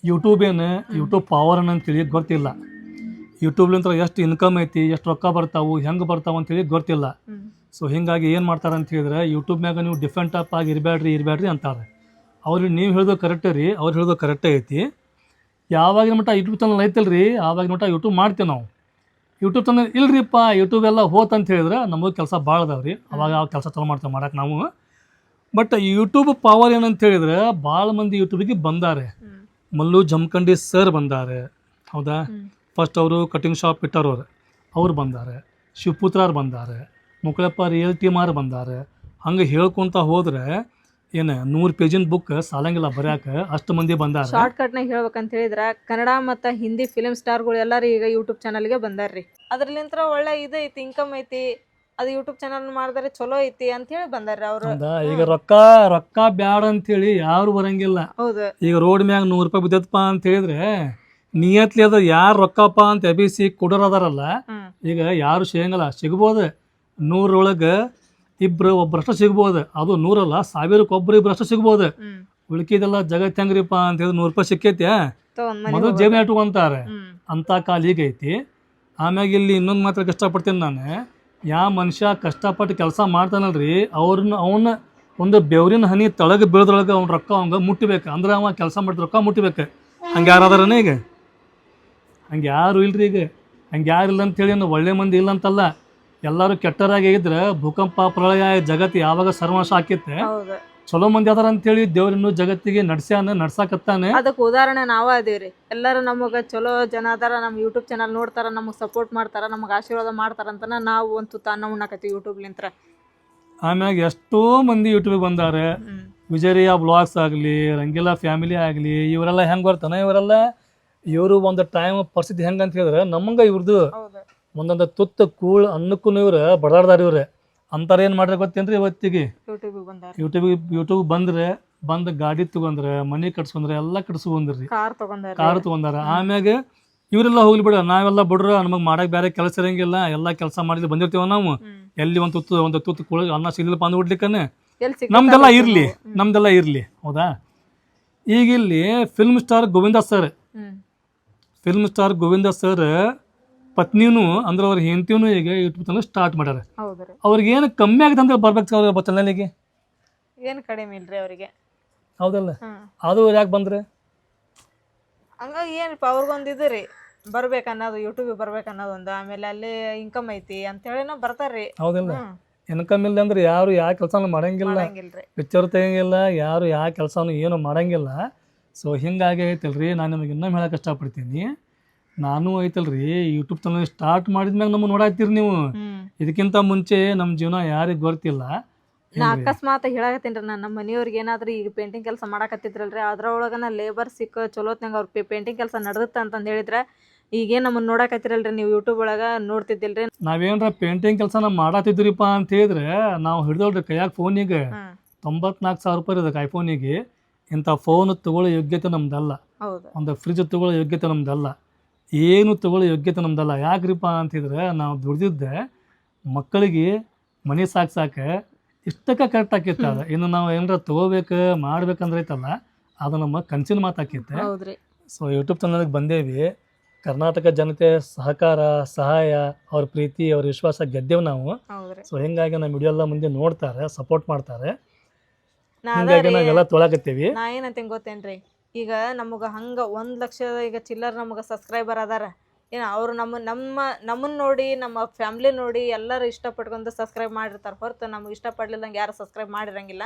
ಯೂಟ್ಯೂಬ್ ಏನು ಯೂಟ್ಯೂಬ್ ಪವರ್ ಅಂತೇಳಿ ಗೊತ್ತಿಲ್ಲ. ಯೂಟ್ಯೂಬ್ಲಿಂದ ಎಷ್ಟು ಇನ್ಕಮ್ ಐತಿ ಎಷ್ಟು ರೊಕ್ಕ ಬರ್ತಾವು ಹೆಂಗೆ ಬರ್ತಾವು ಅಂತೇಳಿ ಗೊತ್ತಿಲ್ಲ. ಸೊ ಹಿಂಗಾಗಿ ಏನು ಮಾಡ್ತಾರೆ ಅಂತ ಹೇಳಿದ್ರೆ ಯೂಟ್ಯೂಬ್ನಾಗ ನೀವು ಡಿಫ್ರೆಂಟ್ ಅಪ್ ಆಗಿ ಇರಬೇಡ್ರಿ ಇರಬೇಡ್ರಿ ಅಂತಾರೆ. ಅವ್ರಿಗೆ ನೀವು ಹೇಳೋದು ಕರೆಕ್ಟೇ ರೀ ಅವ್ರು ಹೇಳೋದು ಕರೆಕ್ಟೇ ಐತಿ. ಯಾವಾಗಿನ ಮಟ್ಟ ಯೂಟ್ಯೂಬ್ ಚಾನಲ್ ಐತಲ್ಲ ರೀ ಆವಾಗಿನ ಮಟ್ಟ ಯೂಟ್ಯೂಬ್ ಮಾಡ್ತೇವೆ ನಾವು. ಯೂಟ್ಯೂಬ್ ಚಾನಲ್ ಇಲ್ರಿಪ್ಪ ಯೂಟ್ಯೂಬ್ ಎಲ್ಲ ಹೋತ್ ಅಂತ ಹೇಳಿದ್ರೆ ನಮಗೆ ಕೆಲಸ ಭಾಳ ಅದಾವ ರೀ. ಅವಾಗ ಆ ಕೆಲಸ ಚಾಲು ಮಾಡ್ತೇವೆ ಮಾಡಕ್ಕೆ ನಾವು. ಬಟ್ ಯೂಟ್ಯೂಬ್ ಪವರ್ ಏನಂತ ಹೇಳಿದ್ರೆ ಭಾಳ ಮಂದಿ ಯೂಟ್ಯೂಬಿಗೆ ಬಂದಾರೆ. ಮಲ್ಲು ಜಮಖಂಡಿ ಸರ್ ಬಂದಾರೆ. ಹೌದಾ. ಫಸ್ಟ್ ಅವರು ಕಟಿಂಗ್ ಶಾಪ್ ಇಟ್ಟರು ಅವ್ರು. ಬಂದಾರೆ. ಶಿವಪುತ್ರಾರು ಬಂದಾರೆ. ಮುಕ್ಕಳಪ್ಪ ರಿಯಲ್ ಟೀಮಾರ್ ಬಂದಾರೆ. ಹಂಗೆ ಹೇಳ್ಕೊಂತ ಹೋದ್ರೆ ಏನು ನೂರು ಪೇಜಿನ ಬುಕ್ ಸಾಲಂಗಿಲ್ಲ ಬರ್ಯಾಕ ಅಷ್ಟು ಮಂದಿ ಬಂದಾರೆ ಶಾರ್ಟ್ ಕಟ್ನಾಗ ಹೇಳ್ಬೇಕಂತ ಹೇಳಿದ್ರ ಕನ್ನಡ ಮತ್ತು ಹಿಂದಿ ಫಿಲಿಮ್ ಸ್ಟಾರ್ಗಳು ಎಲ್ಲರೂ ಈಗ ಯೂಟ್ಯೂಬ್ ಚಾನಲ್ಗೆ ಬಂದಾರ್ರಿ. ಅದ್ರಲಿಂತ್ರ ಒಳ್ಳೆ ಇದೈತಿ ಐತಿ ಇನ್ಕಮ್ ಐತಿ ಅದು ಯೂಟ್ಯೂಬ್ ಚಾನಲ್ ಮಾಡಿದ್ರೆ ಚಲೋ ಐತಿ ಅಂತ ಹೇಳಿ ಬಂದಾರ್ರಿ ಅವರು. ಈಗ ರೊಕ್ಕ ರೊಕ್ಕ ಬ್ಯಾಡ ಅಂತೇಳಿ ಯಾರು ಬರಂಗಿಲ್ಲ. ಹೌದು. ಈಗ ರೋಡ್ ಮ್ಯಾಗ ನೂರು ರೂಪಾಯಿ ಬಿದ್ದಪ್ಪ ಅಂತ ಹೇಳಿದ್ರೆ ನಿಯತ್ಲಿ ಅದ ಯಾರು ರೊಕ್ಕಪ್ಪ ಅಂತ ಎಬಿಸಿ ಕೊಡೋರು ಅದಾರಲ್ಲ ಕೊಡೋರದಾರಲ್ಲ ಈಗ ಯಾರು ಸಿಗಂಗಿಲ್ಲ ಸಿಗ್ಬೋದು? ನೂರೊಳಗೆ ಇಬ್ರು ಒಬ್ಬರಷ್ಟು ಸಿಗ್ಬೋದು. ಅದು ನೂರಲ್ಲ ಸಾವಿರಕ್ಕೆ ಒಬ್ರು ಇಬ್ಬರಷ್ಟು ಸಿಗ್ಬೋದು. ಉಳ್ಕಿದೆಲ್ಲ ಜಗತ್ ಹೆಂಗ್ರಿಪ್ಪ ಅಂತ ಹೇಳಿ ನೂರು ರೂಪಾಯಿ ಸಿಕ್ಕೈತೆ ಮೊದಲು. ಜೇಬಿನ ಇಟ್ಕೊಂತಾರೆ ಅಂಥ ಕಾಲ ಈಗ ಐತಿ ಆಮ್ಯಾಗ ಇಲ್ಲಿ ಇನ್ನೊಂದು ಮಾತ್ರ ಕಷ್ಟಪಡ್ತೀನಿ ನಾನು. ಯಾ ಮನುಷ್ಯ ಕಷ್ಟಪಟ್ಟು ಕೆಲಸ ಮಾಡ್ತಾನಲ್ರಿ ಅವ್ರನ್ನ ಅವನ ಒಂದು ಬೆವರಿನ ಹನಿ ತಳಗ ಬೀಳದ್ರೊಳಗೆ ಅವ್ನ ರೊಕ್ಕ ಅವಂಗ ಮುಟ್ಟಬೇಕು. ಅಂದ್ರೆ ಅವ ಕೆಲಸ ಮಾಡಿದ ರೊಕ್ಕ ಮುಟ್ಟಬೇಕು. ಹಂಗೆ ಯಾರಾದಾರನ ಈಗ? ಹಂಗೆ ಯಾರು ಇಲ್ರಿ ಈಗ? ಹಂಗೆ ಯಾರು ಇಲ್ಲ ಅಂತೇಳಿ ಏನು ಒಳ್ಳೆ ಮಂದಿ ಇಲ್ಲ ಅಂತಲ್ಲ. ಎಲ್ಲರೂ ಕೆಟ್ಟರಾಗಿ ಇದ್ರೆ ಭೂಕಂಪ ಪ್ರಳಯ ಜಗತ್ತು ಯಾವಾಗ ಸರ್ವನಾಶ ಆಕಿತ್ತೆ ಚಲೋ ಮಂದಿ ಅದಾರ ಅಂತೇಳಿ ದೇವ್ರನ್ನು ಜಗತ್ತಿಗೆ ನಡ್ಸ್ಯಾನ ನಡ್ಸಾಕತ್ತಾನೆ. ಅದಕ್ಕೆ ಉದಾಹರಣೆ ನಾವ ಅದೇವ್ರಿ. ಎಲ್ಲರೂ ನಮಗ ಚಲೋ ಜನ ಅದಾರ ನಮ್ಮ ಯೂಟ್ಯೂಬ್ ಚಾನಲ್ ನೋಡ್ತಾರ ನಮಗೆ ಸಪೋರ್ಟ್ ಮಾಡ್ತಾರ ನಮಗೆ ಆಶೀರ್ವಾದ ಮಾಡ್ತಾರ ಅಂತ ನಾವು ಒಂದು ತುತ್ತ ಅನ್ನ ಉಣ್ಣಾಕತ್ತೀವಿ ಯೂಟ್ಯೂಬ್ಲಿಂತ್ರ ಆಮ್ಯಾಗ ಎಷ್ಟೋ ಮಂದಿ ಯೂಟ್ಯೂಬಿಗೆ ಬಂದಾರೆ. ವಿಜಯ ಬ್ಲಾಗ್ಸ್ ಆಗಲಿ ರಂಗಿಲಾ ಫ್ಯಾಮಿಲಿ ಆಗಲಿ ಇವರೆಲ್ಲ ಹೆಂಗೆ ಬರ್ತಾನೆ ಇವರೆಲ್ಲ? ಇವರು ಒಂದು ಟೈಮ್ ಪರಿಸ್ಥಿತಿ ಹೆಂಗೆ ಅಂತ ಹೇಳಿದ್ರೆ ನಮ್ಮಂಗ ಇವ್ರದ್ದು ಒಂದೊಂದು ತುತ್ತು ಕೂಳ್ ಅನ್ನಕ್ಕೂ ಇವ್ರ ಬಡಾಡ್ದಾರ ಇವ್ರೆ. ಅಂತಾರ ಏನು ಮಾಡ್ರಿ ಗೊತ್ತೇನ್ರಿ ಇವತ್ತಿಗೆ? ಯೂಟ್ಯೂಬ್ ಯೂಟ್ಯೂಬ್ ಬಂದ್ರೆ. ಬಂದು ಗಾಡಿ ತಗೊಂಡ್ರೆ ಮನೆ ಕಟ್ಸ್ಕೊಂಡ್ರೆ ಎಲ್ಲಾ ಕಟ್ಸ್ಕೊಂಡ್ರಿ ಕಾರ್ ತಗೊಂಡಾರ ಕಾರ್ ತಗೊಂಡಾರ. ಆಮ್ಯಾಗ ಇವರೆಲ್ಲ ಹೋಗ್ಲಿ ಬಿಡ ನಾವೆಲ್ಲ ಬಿಡ್ರ ನಮಗೆ ಮಾಡಕ್ ಬೇರೆ ಕೆಲಸ ಇರಂಗಿಲ್ಲ ಎಲ್ಲಾ ಕೆಲಸ ಮಾಡಿದ್ರೆ ಬಂದಿರ್ತೀವ ನಾವು. ಎಲ್ಲಿ ಒಂದು ತುತ್ತು ಒಂದು ತುತ್ತು ಕುಳ ಅನ್ನ ಸಿಗ್ಲಿಲ್ಲಪ್ಪ ಅಂದ್ ಬಿಡ್ಲಿಕ್ಕನೆ? ಎಲ್ಲಿ ನಮ್ದೆಲ್ಲ ಇರ್ಲಿ ನಮ್ದೆಲ್ಲ ಇರ್ಲಿ ಹೌದಾ? ಈಗ ಇಲ್ಲಿ film star Govinda sir film star Govinda sir ಪತ್ನಿನೂ ಅಂದ್ರೆ ಅವ್ರ ಹೆಂಡತಿನೂ ಈಗ ಯೂಟ್ಯೂಬ್ ಚಾನಲ್ ಸ್ಟಾರ್ಟ್ ಮಾಡ್ಯಾರ. ಹೌದ್ರಿ ಅವ್ರಿಗೆ ಏನು ಕಮ್ಮಿ ಆಗಿದೆ ಅಂದ್ರೆ ಬರ್ಬೇಕು ಅವ್ರ ಚಾನಲ್ಗೆ ಏನು ಕಡಿಮೆ ಇಲ್ರಿ ಅವರಿಗೆ. ಹೌದಲ್ಲ? ಅದು ಯಾಕೆ ಬಂದ್ರೆ? ಹಂಗಾಗಿ ಏನಪ್ಪ ಅವ್ರಿಗೊಂದು ಇದು ರೀ ಬರ್ಬೇಕು ಅನ್ನೋದು ಯೂಟ್ಯೂಬ್ ಬರ್ಬೇಕು ಅನ್ನೋದು ಒಂದು ಆಮೇಲೆ ಅಲ್ಲಿ ಇನ್ಕಮ್ ಐತಿ ಅಂತೇಳಿನ ಬರ್ತಾರ್ರಿ ಹೌದಿಲ್ಲ? ಇನ್ಕಮ್ ಇಲ್ಲ ಅಂದ್ರೆ ಯಾರು ಯಾವ ಕೆಲಸ ಮಾಡಂಗಿಲ್ಲ. ಮಾಡಂಗಿಲ್ರಿ. ಪಿಕ್ಚರ್ ತೆಗಿಯಂಗಿಲ್ಲ ಯಾರು ಯಾವ ಕೆಲಸ ಏನು ಮಾಡಂಗಿಲ್ಲ. ಸೊ ಹಿಂಗಾಗಿ ಐತಲ್ರಿ ನಾನು ನಿಮಗೆ ಇನ್ನೊಮ್ಮೆ ಹೇಳಕ್ಕೆ ಇಷ್ಟಪಡ್ತೀನಿ. ನಾನು ಐತಲ್ರಿ ಯೂಟ್ಯೂಬ್ ಚಾನಲ್ ಸ್ಟಾರ್ಟ್ ಮಾಡಿದ್ಮ್ಯಾಗ ನಮ್ಮ ನೋಡಾತೀರಿ ನೀವು. ಇದಕ್ಕಿಂತ ಮುಂಚೆ ನಮ್ಮ ಜೀವನ ಯಾರಿಗೆ ಗೊತ್ತಿಲ್ಲ. ನಾ ಅಕಸ್ಮಾತ್ ಹೇಳಕತ್ತೀನಿ ನಾನು ನಮ್ಮ ಮನೆಯವ್ರಿಗೆ ಏನಾದ್ರೂ ಈಗ ಪೇಂಟಿಂಗ್ ಕೆಲಸ ಮಾಡಕತ್ತಿದ್ರಲ್ರಿ ಅದ್ರೊಳಗನ ಲೇಬರ್ ಸಿಕ್ಕ ಚಲೋತ್ನಾಗ ಅವ್ರ ಪೇಂಟಿಂಗ್ ಕೆಲಸ ನಡೆದತ್ತ ಅಂತಂದು ಹೇಳಿದ್ರೆ ಈಗೇನು ನಮ್ಮನ್ನ ನೋಡಕತ್ತಿರಲ್ರಿ ನೀವು ಯೂಟ್ಯೂಬ್ ಒಳಗ ನೋಡ್ತಿದ್ದಿಲ್ರಿ. ನಾವೇನ್ರ ಪೇಂಟಿಂಗ್ ಕೆಲಸನ ಮಾಡತ್ತಿದ್ರಿಪ್ಪ ಅಂತ ಹೇಳಿದ್ರೆ ನಾವು ಹಿಡಿದೋಳ್ರಿ ಕೈಯಾಗ ಫೋನಿಗೆ ತೊಂಬತ್ನಾಲ್ಕು ಸಾವಿರ ರೂಪಾಯಿ ಇರೋದಕ್ಕೆ ಐಫೋನಿಗೆ ಇಂಥ ಫೋನ್ ತಗೊಳ್ಳೋ ಯೋಗ್ಯತೆ ನಮ್ದಲ್ಲ. ಒಂದು ಫ್ರಿಜ್ ತಗೊಳ್ಳೋ ಯೋಗ್ಯತೆ ನಮ್ದಲ್ಲ. ಏನು ತಗೊಳ್ಳೋ ಯೋಗ್ಯತೆ ನಮ್ದಲ್ಲ. ಯಾಕ್ರಿಪ್ಪ ಅಂತಿದ್ರೆ ನಾವು ದುಡ್ದಿದ್ದೆ ಮಕ್ಕಳಿಗೆ ಮನೆ ಸಾಕ್ಸಾಕ ಇಷ್ಟಕ್ಕೆ ಕರೆಕ್ಟ್ ಆಕೈತೆ ಅದು. ಇನ್ನು ನಾವು ಏನಾರ ತಗೋಬೇಕು ಮಾಡ್ಬೇಕಂದ್ರೆ ಐತಲ್ಲ ಅದು ನಮ್ಮ ಕನ್ಸಿನ ಮಾತಾಕೈತೆ ಸೊ ಯೂಟ್ಯೂಬ್ ಚಾನಲ್ಗೆ ಬಂದೇವಿ. ಕರ್ನಾಟಕ ಜನತೆ ಸಹಕಾರ ಸಹಾಯ ಅವ್ರ ಪ್ರೀತಿ ಅವ್ರ ವಿಶ್ವಾಸ ಗೆದ್ದೇವು ನಾವು. ಸೊ ಹಿಂಗಾಗಿ ನಮ್ಮ ವಿಡಿಯೋ ಎಲ್ಲ ಮುಂದೆ ನೋಡ್ತಾರೆ ಸಪೋರ್ಟ್ ಮಾಡ್ತಾರೆ. ಹಿಂಗಾಗಿ ನಾವೆಲ್ಲ ತೊಳಕತ್ತೀವಿ. ನಾ ಏನಂತ ಗೊತ್ತೇನ್ರಿ? ಈಗ ನಮಗ ಹಂಗ ಒಂದ್ ಲಕ್ಷ ಈಗ ಚಿಲ್ಲರ್ ನಮಗ ಸಬ್ಸ್ಕ್ರೈಬರ್ ಅದಾರ. ಏನ ಅವ್ರು ನಮ್ಮ ನಮ್ಮ ನಮ್ಮನ್ನ ನೋಡಿ ನಮ್ಮ ಫ್ಯಾಮ್ಲಿ ನೋಡಿ ಎಲ್ಲರೂ ಇಷ್ಟಪಟ್ಕೊಂಡು ಸಬ್ಸ್ಕ್ರೈಬ್ ಮಾಡಿರ್ತಾರೆ ಹೊರತು ನಮ್ಗೆ ಇಷ್ಟಪಡ್ಲಿಲ್ಲಂಗೆ ಯಾರು ಸಬ್ಸ್ಕ್ರೈಬ್ ಮಾಡಿರಂಗಿಲ್ಲ.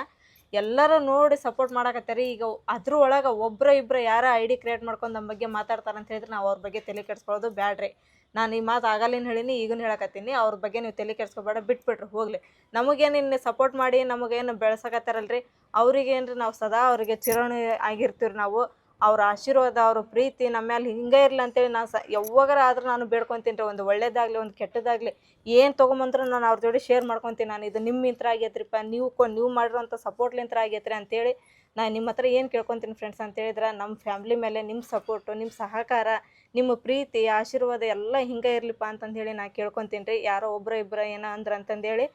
ಎಲ್ಲರೂ ನೋಡಿ ಸಪೋರ್ಟ್ ಮಾಡಕತ್ತಾರೆ ಈಗ ಅದ್ರ ಒಳಗೆ ಒಬ್ರ ಇಬ್ರ ಯಾರ ಐ ಡಿ ಕ್ರಿಯೇಟ್ ಮಾಡ್ಕೊಂಡು ನಮ್ಮ ಬಗ್ಗೆ ಮಾತಾಡ್ತಾರೆ ಅಂತ ಹೇಳಿದ್ರೆ ನಾವು ಅವ್ರ ಬಗ್ಗೆ ತಲೆ ಕೆಡ್ಸ್ಕೊಳೋದು ಬ್ಯಾಡ್ರಿ. ನಾನು ಈ ಮಾತು ಆಗಲಿನ ಹೇಳಿನಿ ಈಗೂ ಹೇಳಕತ್ತೀನಿ. ಅವ್ರ ಬಗ್ಗೆ ನೀವು ತಲೆ ಕೆಡ್ಸ್ಕೊಬೇಡ, ಬಿಟ್ಬಿಟ್ರು, ಹೋಗಲಿ. ನಮಗೇನು ಇನ್ನು ಸಪೋರ್ಟ್ ಮಾಡಿ, ನಮಗೇನು ಬೆಳೆಸಕತ್ತಾರಲ್ರಿ? ಅವ್ರಿಗೇನ್ರಿ ನಾವು ಸದಾ ಅವ್ರಿಗೆ ಚಿರಣಿ ಆಗಿರ್ತೀವಿ ನಾವು. ಅವ್ರ ಆಶೀರ್ವಾದ, ಅವ್ರ ಪ್ರೀತಿ ನಮ್ಮ ಮೇಲೆ ಹಿಂಗೆ ಇರಲಿ ಅಂತೇಳಿ ನಾನು ಸ ಯಾವಾಗಾರ ಆದ್ರೂ ನಾನು ಬೇಡ್ಕೊತೀನಿ ರೀ. ಒಂದು ಒಳ್ಳೇದಾಗಲಿ, ಒಂದು ಕೆಟ್ಟದಾಗಲಿ. ಏನು ತೊಗೊಂಬಂದ್ರು ನಾನು ಅವ್ರ ಜೋಡಿ ಶೇರ್ ಮಾಡ್ಕೊತೀನಿ ನಾನು. ಇದು ನಿಮ್ಮ ಇಂತ್ರ ಆಗೈತ್ರಿಪ್ಪ. ನೀವು ಕೊ, ನೀವು ಮಾಡಿರೋಂಥ ಸಪೋರ್ಟ್ಲಿಂತ್ರ ಆಗೈತ್ರಿ ಅಂತೇಳಿ ನಾನು ನಿಮ್ಮ ಹತ್ರ ಏನು ಕೇಳ್ಕೊತೀನಿ ಫ್ರೆಂಡ್ಸ್ ಅಂತ ಹೇಳಿದ್ರೆ ನಮ್ಮ ಫ್ಯಾಮ್ಲಿ ಮೇಲೆ ನಿಮ್ಮ ಸಪೋರ್ಟು ನಿಮ್ಮ ಸಹಕಾರ, ನಿಮ್ಮ ಪ್ರೀತಿ, ಆಶೀರ್ವಾದ ಎಲ್ಲ ಹಿಂಗೆ ಇರಲಿಪ್ಪ ಅಂತಂದು ಹೇಳಿ ನಾನು ಕೇಳ್ಕೊತೀನಿ ರೀ ಯಾರೋ ಒಬ್ಬರ ಇಬ್ಬರ ಏನೋ ಅಂದ್ರೆ ಅಂತಂದೇಳಿ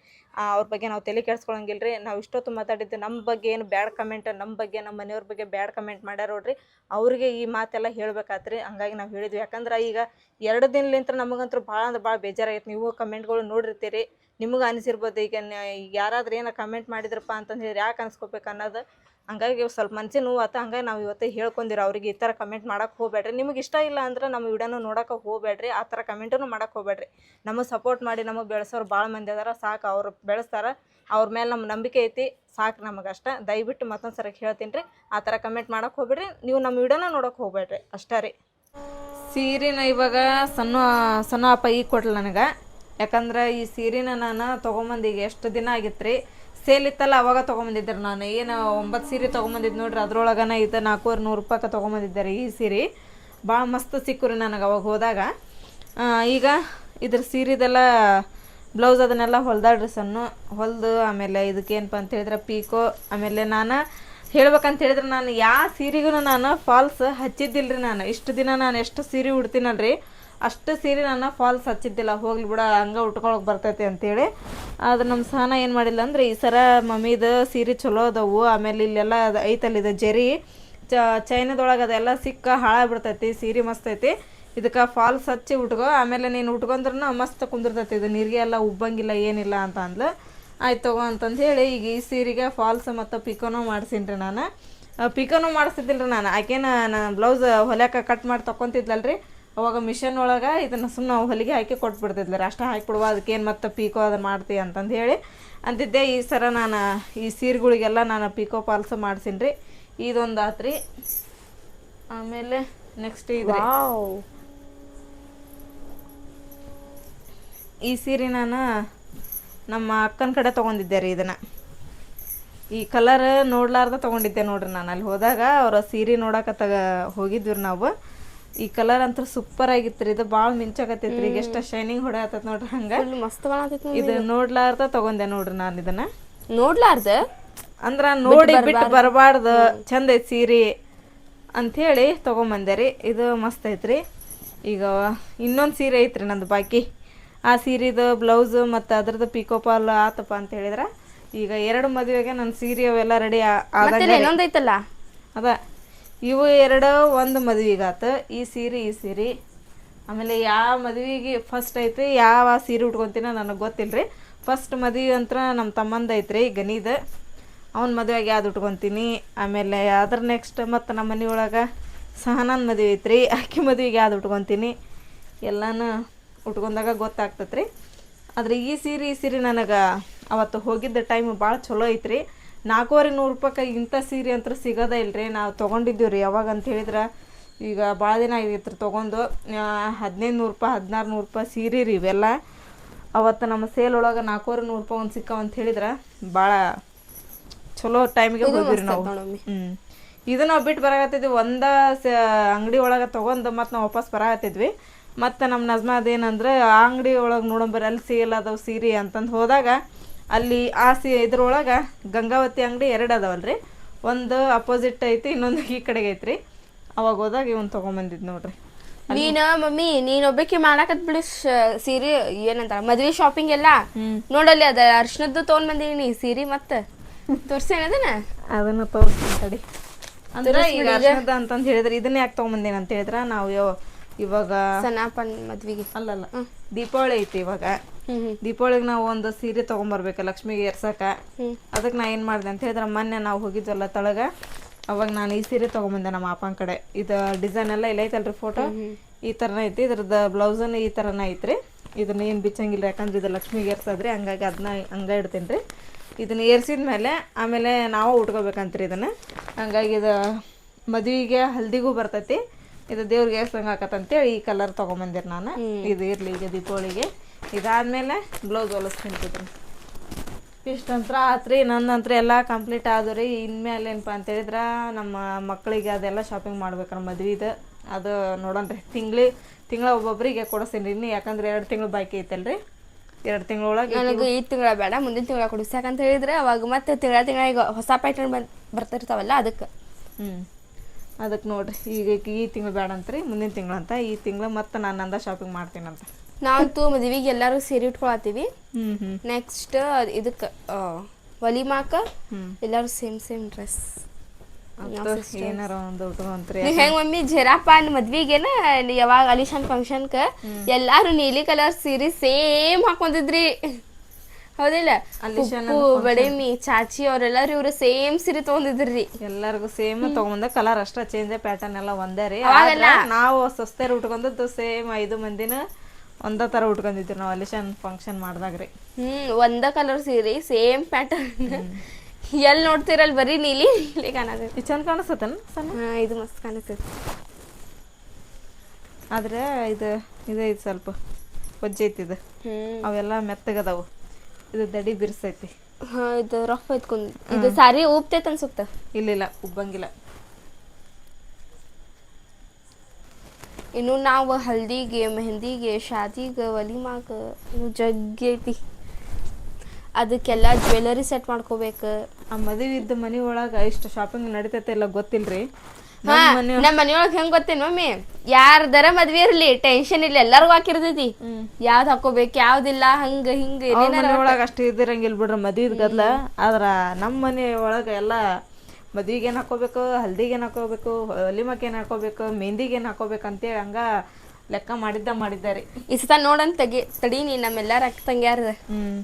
ಅವ್ರ ಬಗ್ಗೆ ನಾವು ತಲೆ ಕೆಡ್ಸ್ಕೊಳಂಗಿಲ್ಲ ರೀ ನಾವು ಇಷ್ಟೊತ್ತು ಮಾತಾಡಿದ್ದು ನಮ್ಮ ಬಗ್ಗೆ ಏನು ಬ್ಯಾಡ್ ಕಮೆಂಟ್ ನಮ್ಮ ಬಗ್ಗೆ ನಮ್ಮ ಮನೆಯವ್ರ ಬಗ್ಗೆ ಬ್ಯಾಡ್ ಕಮೆಂಟ್ ಮಾಡ್ಯಾರ ನೋಡ್ರಿ. ಅವ್ರಿಗೆ ಈ ಮಾತೆಲ್ಲ ಹೇಳ್ಬೇಕಾತ್ರಿ. ಹಂಗಾಗಿ ನಾವು ಹೇಳಿದ್ವಿ. ಯಾಕಂದ್ರೆ ಈಗ ಎರಡು ದಿನಲಿಂತ್ರ ನಮಗಂತೂ ಭಾಳ ಅಂದ್ರೆ ಭಾಳ ಬೇಜಾರಾಗೈತೆ. ನೀವು ಕಮೆಂಟ್ಗಳು ನೋಡಿರ್ತೀರಿ. ನಿಮಗೆ ಅನಿಸಿರ್ಬೋದು ಈಗ ಯಾರಾದ್ರೂ ಏನೋ ಕಮೆಂಟ್ ಮಾಡಿದ್ರಪ್ಪ ಅಂತಂದು ಹೇಳಿ ಯಾಕೆ ಅನ್ಸ್ಕೊಬೇಕು ಅನ್ನೋದು. ಹಂಗಾಗಿ ಸ್ವಲ್ಪ ಮನ್ಸಿನ ನೋವು ಆತ, ಹಂಗಾಗಿ ನಾವು ಇವತ್ತು ಹೇಳ್ಕೊಂಡಿರೋ ಅವ್ರಿಗೆ ಈ ಥರ ಕಮೆಂಟ್ ಮಾಡೋಕ್ಕೆ ಹೋಗ್ಬೇಡ್ರಿ. ನಿಮಗೆ ಇಷ್ಟ ಇಲ್ಲ ಅಂದ್ರೆ ನಮ್ಮ ವಿಡಿಯೋನು ನೋಡೋಕೆ ಹೋಗ್ಬೇಡ್ರಿ, ಆ ಥರ ಕಮೆಂಟನ್ನು ಮಾಡೋಕೆ ಹೋಗ್ಬೇಡ್ರಿ. ನಮಗೆ ಸಪೋರ್ಟ್ ಮಾಡಿ ನಮಗೆ ಬೆಳೆಸೋರು ಭಾಳ ಮಂದಿ ಅದಾರ, ಸಾಕು ಅವ್ರು ಬೆಳೆಸ್ತಾರೆ. ಅವ್ರ ಮೇಲೆ ನಮ್ಮ ನಂಬಿಕೆ ಐತಿ, ಸಾಕು ನಮಗೆ ಅಷ್ಟ. ದಯವಿಟ್ಟು ಮತ್ತೊಂದು ಸರಿ ಹೇಳ್ತೀನಿ ರೀ, ಆ ಥರ ಕಮೆಂಟ್ ಮಾಡೋಕ್ಕೆ ಹೋಗ್ಬೇಡ್ರಿ. ನೀವು ನಮ್ಮ ವಿಡಿಯೋನ ನೋಡೋಕೆ ಹೋಗ್ಬೇಡ್ರಿ ಅಷ್ಟೇ ರೀ. ಸೀರೆನ ಇವಾಗ ಸಣ್ಣ ಸಣ್ಣ ಅಪ್ಪ ಈಗ ಕೊಟ್ಲ ನನಗೆ. ಯಾಕಂದ್ರೆ ಈ ಸೀರೆನ ನಾನು ತೊಗೊಂಬಂದು ಈಗ ಎಷ್ಟು ದಿನ ಆಗಿತ್ತು ರೀ ಸೇಲ್ ಇತ್ತಲ್ಲ, ಅವಾಗ ತೊಗೊಂಬಂದಿದ್ದೆ ನಾನು. ಏನು, ಒಂಬತ್ತು ಸೀರೆ ತೊಗೊಂಬಂದಿದ್ದು ನೋಡ್ರಿ, ಅದ್ರೊಳಗನ ಇದು ನಾಲ್ಕೂವರೆ ನೂರು ರೂಪಾಯಿ ತೊಗೊಂಬಂದಿದ್ದೆ ರೀ ಈ ಸೀರೆ. ಭಾಳ ಮಸ್ತ್ ಸಿಕ್ಕು ರೀ ನನಗೆ ಅವಾಗ ಹೋದಾಗ. ಈಗ ಇದ್ರ ಸೀರೆದೆಲ್ಲ, ಬ್ಲೌಸ್ ಅದನ್ನೆಲ್ಲ ಹೊಲ್ದಾಡ್ರಿ ಸಣ್ಣ. ಹೊಲ್ದು, ಆಮೇಲೆ ಇದಕ್ಕೇನಪ್ಪ ಅಂತ ಹೇಳಿದ್ರೆ ಪೀಕೋ. ಆಮೇಲೆ ನಾನು ಹೇಳ್ಬೇಕಂತ ಹೇಳಿದ್ರೆ ನಾನು ಯಾವ ಸೀರೆಗೂ ನಾನು ಫಾಲ್ಸ್ ಹಚ್ಚಿದ್ದಿಲ್ಲ ರೀ ನಾನು. ಇಷ್ಟು ದಿನ ನಾನು ಎಷ್ಟು ಸೀರೆ ಉಡ್ತೀನಲ್ರಿ? ಅಷ್ಟು ಸೀರೆ ನಾನು ಫಾಲ್ಸ್ ಹಚ್ಚಿದ್ದಿಲ್ಲ. ಹೋಗ್ಲಿ ಬಿಡ ಹಂಗೆ ಉಟ್ಕೊಳಕ್ಕೆ ಬರ್ತೈತಿ ಅಂತೇಳಿ. ಆದ್ರೆ ನಮ್ಮ ಸಹನ ಏನು ಮಾಡಿಲ್ಲ ಅಂದ್ರೆ, ಈ ಸರ ಮಮ್ಮಿದು ಸೀರೆ ಚಲೋ ಅದಾವು. ಆಮೇಲೆ ಇಲ್ಲೆಲ್ಲ ಅದು ಐತಲ್ಲ ಇದು ಜರಿ. ಚ, ಚೈನದೊಳಗೆ ಅದೆಲ್ಲ ಸಿಕ್ಕ ಹಾಳಾಗ್ಬಿಡ್ತೈತಿ ಸೀರೆ ಮಸ್ತ್ ಐತಿ. ಇದಕ್ಕೆ ಫಾಲ್ಸ್ ಹಚ್ಚಿ ಉಟ್ಕೊ. ಆಮೇಲೆ ನೀನು ಉಟ್ಕೊಂಡ್ರೂ ಮಸ್ತ್ ಕುಂದಿರ್ತೈತಿ. ಇದು ನೀರಿಗೆ ಎಲ್ಲ ಉಬ್ಬಂಗಿಲ್ಲ, ಏನಿಲ್ಲ ಅಂತ ಅಂದ್ಲು. ಆಯ್ತು ತಗೋ ಅಂತಂದು ಹೇಳಿ, ಈಗ ಈ ಸೀರೆಗೆ ಫಾಲ್ಸ್ ಮತ್ತು ಪಿಕೋನೂ ಮಾಡ್ಸೀನಿ ರೀ ನಾನು ಪಿಕೋನೂ ಮಾಡಿಸ್ತಿದ್ದಿಲ್ಲ ರೀ ನಾನು. ಆಕೇನ ನಾನು ಬ್ಲೌಸ್ ಹೊಲ್ಯಾಕ ಕಟ್ ಮಾಡಿ ತೊಗೊತಿದ್ಲಲ್ರಿ ಅವಾಗ ಮಿಷನ್ ಒಳಗೆ ಇದನ್ನು ಸುಮ್ಮನೆ ಹೊಲಿಗೆ ಹಾಕಿ ಕೊಟ್ಬಿಡ್ತಿದ್ಲು. ಅಷ್ಟೇ ಹಾಕಿಬಿಡುವ ಅದಕ್ಕೇನು ಮತ್ತೆ ಪೀಕೋ ಅದು ಮಾಡ್ತೀವಿ ಅಂತಂದು ಹೇಳಿ ಅಂತಿದ್ದೆ ಈ ಸರ ನಾನು ಈ ಸೀರೆಗಳಿಗೆಲ್ಲ ನಾನು ಪೀಕೋ ಫಾಲ್ಸ್ ಮಾಡ್ಸೀನಿ ರೀ ಇದೊಂದು ಆತ್ರಿ ಆಮೇಲೆ ನೆಕ್ಸ್ಟ್ ಇದು ಈ ಸೀರೆ ನಾನು ನಮ್ಮ ಅಕ್ಕನ ಕಡೆ ತೊಗೊಂಡಿದ್ದೆ ರೀ ಇದನ್ನು. ಈ ಕಲರ್ ನೋಡ್ಲಾರ್ದ ತೊಗೊಂಡಿದ್ದೆ ನೋಡ್ರಿ ನಾನು. ಅಲ್ಲಿ ಹೋದಾಗ ಅವರ ಸೀರೆ ನೋಡಕ್ಕೆ ತಗ ಹೋಗಿದ್ವಿ ನಾವು. ಈ ಕಲರ್ ಅಂತೂ ಸೂಪರ್ ಆಗಿತ್ರಿ. ಇದು ಭಾಳ ಮಿಂಚಾಕತ್ತೈತ್ರಿ ಈಗ ಎಷ್ಟ ಶೈನಿಂಗ್ ಹೊಡೆಯತ್ತ ನೋಡ್ರಿ ಹಂಗ. ಮಸ್ತ್ ಕಾಣತೈತಿ ಇದು. ನೋಡ್ಲಾರ್ದ ತಗೊಂಡೆ ನೋಡ್ರಿ ನಾನು ಇದನ್ನ. ನೋಡ್ಲಾರ್ದ? ಅಂದ್ರ ನೋಡಿ ಬಿಟ್ಟು ಬರಬಾರ್ದು. ಚಂದ ಐತಿ ಸೀರೆ ಅಂಥೇಳಿ ತೊಗೊಂಬಂದೆ ರೀ. ಇದು ಮಸ್ತ್ ಐತ್ರಿ. ಈಗ ಇನ್ನೊಂದು ಸೀರೆ ಐತ್ರಿ ನಂದು ಬಾಕಿ. ಆ ಸೀರೆದು ಬ್ಲೌಸ್ ಮತ್ತು ಅದ್ರದ್ದು ಪಿಕೋಪಾಲ್ ಆತಪ್ಪ ಅಂತ ಹೇಳಿದ್ರೆ. ಈಗ ಎರಡು ಮದುವೆಗೆ ನನ್ನ ಸೀರೆ ಅವೆಲ್ಲ ರೆಡಿ ಆದಾಗ ಇನ್ನೊಂದೈತಲ್ಲ ಅದ. ಇವು ಎರಡು ಒಂದು ಮದ್ವೆಗಾತು. ಈ ಸೀರೆ ಈ ಸೀರೆ. ಆಮೇಲೆ ಯಾವ ಮದ್ವೆಗೆ ಫಸ್ಟ್ ಐತೆ ಯಾವ ಸೀರೆ ಉಟ್ಕೊತೀನೋ ನನಗೆ ಗೊತ್ತಿಲ್ಲ ರೀ ಫಸ್ಟ್ ಮದುವೆ ಅಂತ ನಮ್ಮ ತಮ್ಮಂದು ಐತ್ರಿ, ಗನೀದ. ಅವ್ನ ಮದುವೆಗೆ ಯಾವ್ದು ಉಟ್ಕೊತೀನಿ? ಆಮೇಲೆ ಅದ್ರ ನೆಕ್ಸ್ಟ್ ಮತ್ತು ನಮ್ಮ ಮನೆ ಒಳಗೆ ಸಹನಾನ್ ಮದುವೆ ಐತ್ರಿ. ಆಕೆ ಮದುವೆಗೆ ಯಾವ್ದು ಉಟ್ಕೊತೀನಿ? ಎಲ್ಲನೂ ಉಟ್ಕೊಂಡಾಗ ಗೊತ್ತಾಗ್ತೈತೆ ರೀ ಆದ್ರೆ ಈ ಸೀರೆ ಈ ಸೀರೆ ನನಗೆ ಅವತ್ತು ಹೋಗಿದ್ದ ಟೈಮ್ ಭಾಳ ಚಲೋ ಐತ್ರಿ. ನಾಲ್ಕೂವರೆ ನೂರು ರೂಪಾಯಿ ಇಂಥ ಸೀರೆ ಅಂತೂ ಸಿಗೋದೇ ಇಲ್ರಿ. ನಾವು ತೊಗೊಂಡಿದ್ದೀವಿ ರೀ. ಯಾವಾಗ ಅಂತ ಹೇಳಿದ್ರೆ ಈಗ ಭಾಳ ದಿನ ಆಗಿತ್ತು ರೀ ತೊಗೊಂಡು ಹದಿನೈದು ನೂರು ರೂಪಾಯಿ ಹದಿನಾರು ನೂರು ರೂಪಾಯಿ ಸೀರೆ ರೀ ಇವೆಲ್ಲ. ಅವತ್ತು ನಮ್ಮ ಸೇಲ್ ಒಳಗೆ ನಾಲ್ಕೂವರೆ ನೂರು ರೂಪಾಯಿ ಒಂದು ಸಿಕ್ಕಾವ ಅಂತ ಹೇಳಿದ್ರೆ ಭಾಳ ಚಲೋ ಟೈಮ್ಗೆ ಹೋಗಿರಿ ನಾವು. ಹ್ಞೂ ಇದು ನಾವು ಬಿಟ್ಟು ಬರಾಕತ್ತಿದ್ವಿ. ಒಂದ ಸ ಅಂಗಡಿ ಒಳಗೆ ತೊಗೊಂಡು ಮತ್ತು ನಾವು ವಾಪಸ್ ಬರಾಕತ್ತಿದ್ವಿ. ಮತ್ತು ನಮ್ಮ ನಜ್ಮಾದೇನಂದ್ರೆ ಆ ಅಂಗಡಿ ಒಳಗೆ ನೋಡಂಬರಿ ಅಲ್ಲಿ ಸೇಲ್ ಅದಾವ ಸೀರೆ ಅಂತಂದು ಹೋದಾಗ ಅಲ್ಲಿ ಆ ಸಿ ಇದ್ರೊಳಗೆ ಗಂಗಾವತಿ ಅಂಗಡಿ ಎರಡು ಅದಾವಲ್ರಿ. ಒಂದು ಅಪೋಸಿಟ್ ಐತಿ ಇನ್ನೊಂದು ಈ ಕಡೆಗೆ ಐತ್ರಿ. ಅವಾಗ ಹೋದಾಗ ಇವನ್ ತೊಗೊಂಬಂದಿದ್ದು ನೋಡ್ರಿ. ನೀನ ಮಮ್ಮಿ ನೀನ್ ಒಬ್ಬಾಕಿ ಮಾಡಾಕತ್ ಬಿಡಿ ಸೀರೆ ಏನಂತಾರ ಮದ್ವೆ ಶಾಪಿಂಗ್ ಎಲ್ಲ. ನೋಡಲ್ಲಿ ಅದ ಅರ್ಶನದ್ದು ತಗೊಂಡ್ ಬಂದಿನಿ ಸೀರೆ ಮತ್ತ. ತೋರ್ಸೇನದನ ಅದನ್ನ? ತೋರಿಸ್ತೀನಿ ತಡಿ. ಅಂದ್ರೆ ಈಗ ಅರ್ಶನದ ಅಂತಂದು ಹೇಳಿದ್ರೆ ಇದನ್ನ ಯಾಕೆ ತೊಗೊಂಬಂದೇನೆ ಅಂತ ಹೇಳಿದ್ರೆ ನಾವು ಯಾವ- ಇವಾಗ ಸನಾಪನ್ ಮದ್ವಿಗೆ. ಅಲ್ಲಲ್ಲ. ದೀಪಾವಳಿ ಐತಿ ಇವಾಗ. ದೀಪಾವಳಿಗೆ ನಾವು ಒಂದು ಸೀರೆ ತೊಗೊಂಬರ್ಬೇಕು ಲಕ್ಷ್ಮಿಗೆ ಎರ್ಸಕ ಹ್ಮ್. ಅದಕ್ಕೆ ನಾ ಏನು ಮಾಡಿದೆ ಅಂತ ಹೇಳಿದ್ರೆ ಮೊನ್ನೆ ನಾವು ಹೋಗಿದ್ವಲ್ಲ ತಳಗ ಅವಾಗ ನಾನು ಈ ಸೀರೆ ತೊಗೊಂಬಂದೆ ನಮ್ಮ ಅಪ್ಪನ ಕಡೆ. ಇದು ಡಿಸೈನ್ ಎಲ್ಲ ಇಲ್ಲ ಐತಲ್ರಿ ಫೋಟೋ ಈ ಥರನೇ ಐತಿ ಇದ್ರದ್ದು ಬ್ಲೌಸನ್ನು ಈ ಥರನೇ ಐತ್ರಿ. ಇದನ್ನ ಏನು ಬಿಚ್ಚಂಗಿಲ್ಲ ಯಾಕಂದ್ರೆ ಇದು ಲಕ್ಷ್ಮಿಗೆ ಏರ್ಸದ್ರಿ ಹಂಗಾಗಿ ಅದನ್ನ ಹಂಗ ಇಡ್ತೀನಿ ರೀ ಇದನ್ನ ಏರ್ಸಿದ ಮೇಲೆ ಆಮೇಲೆ ನಾವು ಉಟ್ಕೋಬೇಕಂತ್ರಿ ಇದನ್ನು. ಹಂಗಾಗಿ ಇದು ಮದುವೆಗೆ ಹಲ್ದಿಗೂ ಬರ್ತೈತಿ. ಇದು ದೇವ್ರಿಗೆ ಏರ್ಸಂಗೆ ಹಾಕತ್ತಂತೇಳಿ ಈ ಕಲರ್ ತೊಗೊಂಬಂದಿರಿ ನಾನು. ಇದು ಇರಲಿ ಈಗ ದೀಪಾವಳಿಗೆ. ಇದಾದಮೇಲೆ ಬ್ಲೌಸ್ ಹೊಲಿಸ್ಕೊಂತಿದ್ರು ಇಷ್ಟಂತ್ರ ಆತ್ರಿ ನನ್ನಂತ್ರ ಎಲ್ಲ ಕಂಪ್ಲೀಟ್ ಆದ್ವು ರೀ ಇನ್ಮೇಲೆ ಏನಪ್ಪ ಅಂತ ಹೇಳಿದ್ರೆ ನಮ್ಮ ಮಕ್ಕಳಿಗೆ ಅದೆಲ್ಲ ಶಾಪಿಂಗ್ ಮಾಡ್ಬೇಕ್ರ ಮದ್ವಿದು. ಅದು ನೋಡೋಣ್ರಿ. ತಿಂಗ್ಳಿ ತಿಂಗಳ ಒಬ್ಬೊಬ್ಬರಿಗೆ ಕೊಡಿಸ್ತೀನಿ ಇನ್ನು ಯಾಕಂದ್ರೆ ಎರಡು ತಿಂಗಳು ಬಾಕಿ ಐತಲ್ರಿ. ಎರಡು ತಿಂಗಳೊಳಗೆ ನನಗೆ ಈ ತಿಂಗಳ ಬೇಡ ಮುಂದಿನ ತಿಂಗಳ ಕೊಡಿಸ್ಯಾಕಂತ ಹೇಳಿದ್ರೆ ಅವಾಗ ಮತ್ತೆ ತಿಂಗಳ ತಿಂಗಳ ಈಗ ಹೊಸ ಪ್ಯಾಟರ್ನ್ ಬಂದು ಬರ್ತಿರ್ತಾವಲ್ಲ ಅದಕ್ಕೆ. ಹ್ಞೂ ಅದಕ್ಕೆ ನೋಡ್ರಿ ಈಗ ಈ ತಿಂಗಳು ಬೇಡ ಅಂತ್ರಿ ಮುಂದಿನ ತಿಂಗಳಂತ ಈ ತಿಂಗಳು ಮತ್ತೆ ನಾನು ಅಂದ ಶಾಪಿಂಗ್ ಮಾಡ್ತೀನಂತ. ನಾವಂತೂ ಮದುವೆಗೆ ಎಲ್ಲರೂ ಸೀರೆ ಇಟ್ಕೊಳತ್ತೀವಿ ನೆಕ್ಸ್ಟ್ ಇದಕ್ಕೆ ವಲಿಮಾಕ. ಎಲ್ಲರೂ ಸೇಮ್ ಸೇಮ್ ಡ್ರೆಸ್ ಏನಾರ ಒಂದು ಉಟ್ಕೊಂತ್ರಿ ಹೆಂಗ್ ಮಮ್ಮಿ ಜರಾಪ ಮದ್ವಿಗೆನ ಯಾವಾಗ ಅಲಿಶಾನ್ ಫಂಕ್ಷನ್ಕ ಎಲ್ಲಾರು ನೀಲಿ ಕಲರ್ ಸೀರೆ ಸೇಮ್ ಹಾಕೊಂಡಿದ್ರಿ. ಹೌದಿಲ್ಲ? ಉಪ್ಪು ಬಡೇಮಿ ಚಾಚಿ ಅವ್ರೆಲ್ಲಾರು ಇವ್ರು ಸೇಮ್ ಸೀರೆ ತಗೊಂಡಿದ್ರಿ ಎಲ್ಲಾರ್ಗು ಸೇಮ್ ತಗೊಂಡ ಕಲರ್ ಅಷ್ಟ ಚೇಂಜ್ ಪ್ಯಾಟರ್ನ್ ಎಲ್ಲ ಒಂದೇ ರೀ. ನಾವು ಸಸ್ತೆರ್ ಉಟ್ಕೊಂಡದ್ದು ಸೇಮ್ ಐದು ಮಂದಿನ ಒಂದ ತರ ಉಟ್ಕೊಂಡಿದ್ವಿ ನಾವು ಅಲಿಶನ್ ಫಂಕ್ಷನ್ ಮಾಡಿದಾಗ ರೀ. ಹ್ಮ್ ಒಂದ ಕಲರ್ ಸೀರೆ ಸೇಮ್ ಪ್ಯಾಟರ್ನ್ ಎಲ್ಲಿ ನೋಡ್ತಿರಲ್ ಬರೀ ನೀಲಿ ನೀಲಿ ಕಾಣತೈತಿ ಇದು ಚಂದ ಕಾಣಿಸ್ತತನ ಸಣ್ಣ? ಇದು ಮಸ್ತ್ ಕಾಣಿಸ್ತೈತಿ. ಆದ್ರೆ ಇದು ಇದೈತಿ ಸ್ವಲ್ಪ ಒಜ್ಜೆ ಇದು. ಹ್ಮ್. ಅವೆಲ್ಲ ಮೆತ್ತಗದಾವು. ಇದು ದಡಿ ಬಿರ್ಸೈತಿ. ಹಾ ಇದು ರಫ್ ಐತ್ಕೊಂಡ್ ಇದು ಸಾರಿ ಉಪ್ತೈತ್ ಅನ್ಸುತ್ತ? ಇಲ್ಲಿಲ್ಲ ಉಬ್ಬಂಗಿಲ್ಲ. ಇನ್ನು ನಾವು ಹಲ್ದಿಗೆ ಮೆಹಂದಿಗೆ ಶಾದಿಗೆ ವಲಿಮಾಗ ಇನ್ನು ಜಗ್ಗಿ ಐತಿ ಅದಕ್ಕೆಲ್ಲ ಜ್ಯುವೆಲರಿ ಸೆಟ್ ಮಾಡ್ಕೋಬೇಕು. ಆ ಮದುವೆ ಇದ್ದ ಮನೆ ಒಳಗ ಇಷ್ಟು ಶಾಪಿಂಗ್ ನಡೀತೈತೆ ಇಲ್ಲ ಗೊತ್ತಿಲ್ರಿ. ಹಾ ನಮ್ಮ ಮನೆಯೊಳಗೆ ಹೆಂಗ್ ಗೊತ್ತೇನ್ ಮಮ್ಮಿ? ಯಾರ್ದರ ಮದ್ವೆ ಇರ್ಲಿ ಟೆನ್ಷನ್ ಇಲ್ಲ ಎಲ್ಲಾರ್ಗು ಹಾಕಿರ್ತೈತಿ. ಯಾವ್ದ್ ಹಾಕೋಬೇಕು ಯಾವ್ದಿಲ್ಲ ಹಂಗ ಹಿಂಗ ಒಳಗ ಅಷ್ಟು ಇದ್ದಿರಂಗಿಲ್ಲ ಬಿಡ್ರಿ ಮದ್ವಿದ್ ಗದ್ಲ. ಆದ್ರ ನಮ್ಮ ಮನೆ ಒಳಗ ಎಲ್ಲಾ ಮದ್ವಿಗೆ ಏನ್ ಹಾಕೋಬೇಕು ಹಲ್ದಿಗೆ ಏನ್ ಹಾಕೋಬೇಕು ಹೊಲಿಮಕ್ ಏನ್ ಹಾಕೋಬೇಕು ಮೆಹಂದಿಗೆ ಏನ್ ಹಾಕೋಬೇಕು ಅಂತೇಳಿ ಹಂಗ ಲೆಕ್ಕ ಮಾಡಿದ್ದ ಮಾಡಿದ್ದಾರೆ. ಈ ಸತ ನೋಡನ್ ತೆಗಿ ತಡೀನಿ ನಮ್ಮೆಲ್ಲಾರ ಅಕ್ಕ ತಂಗ್ಯಾರ ಹ್ಮ್.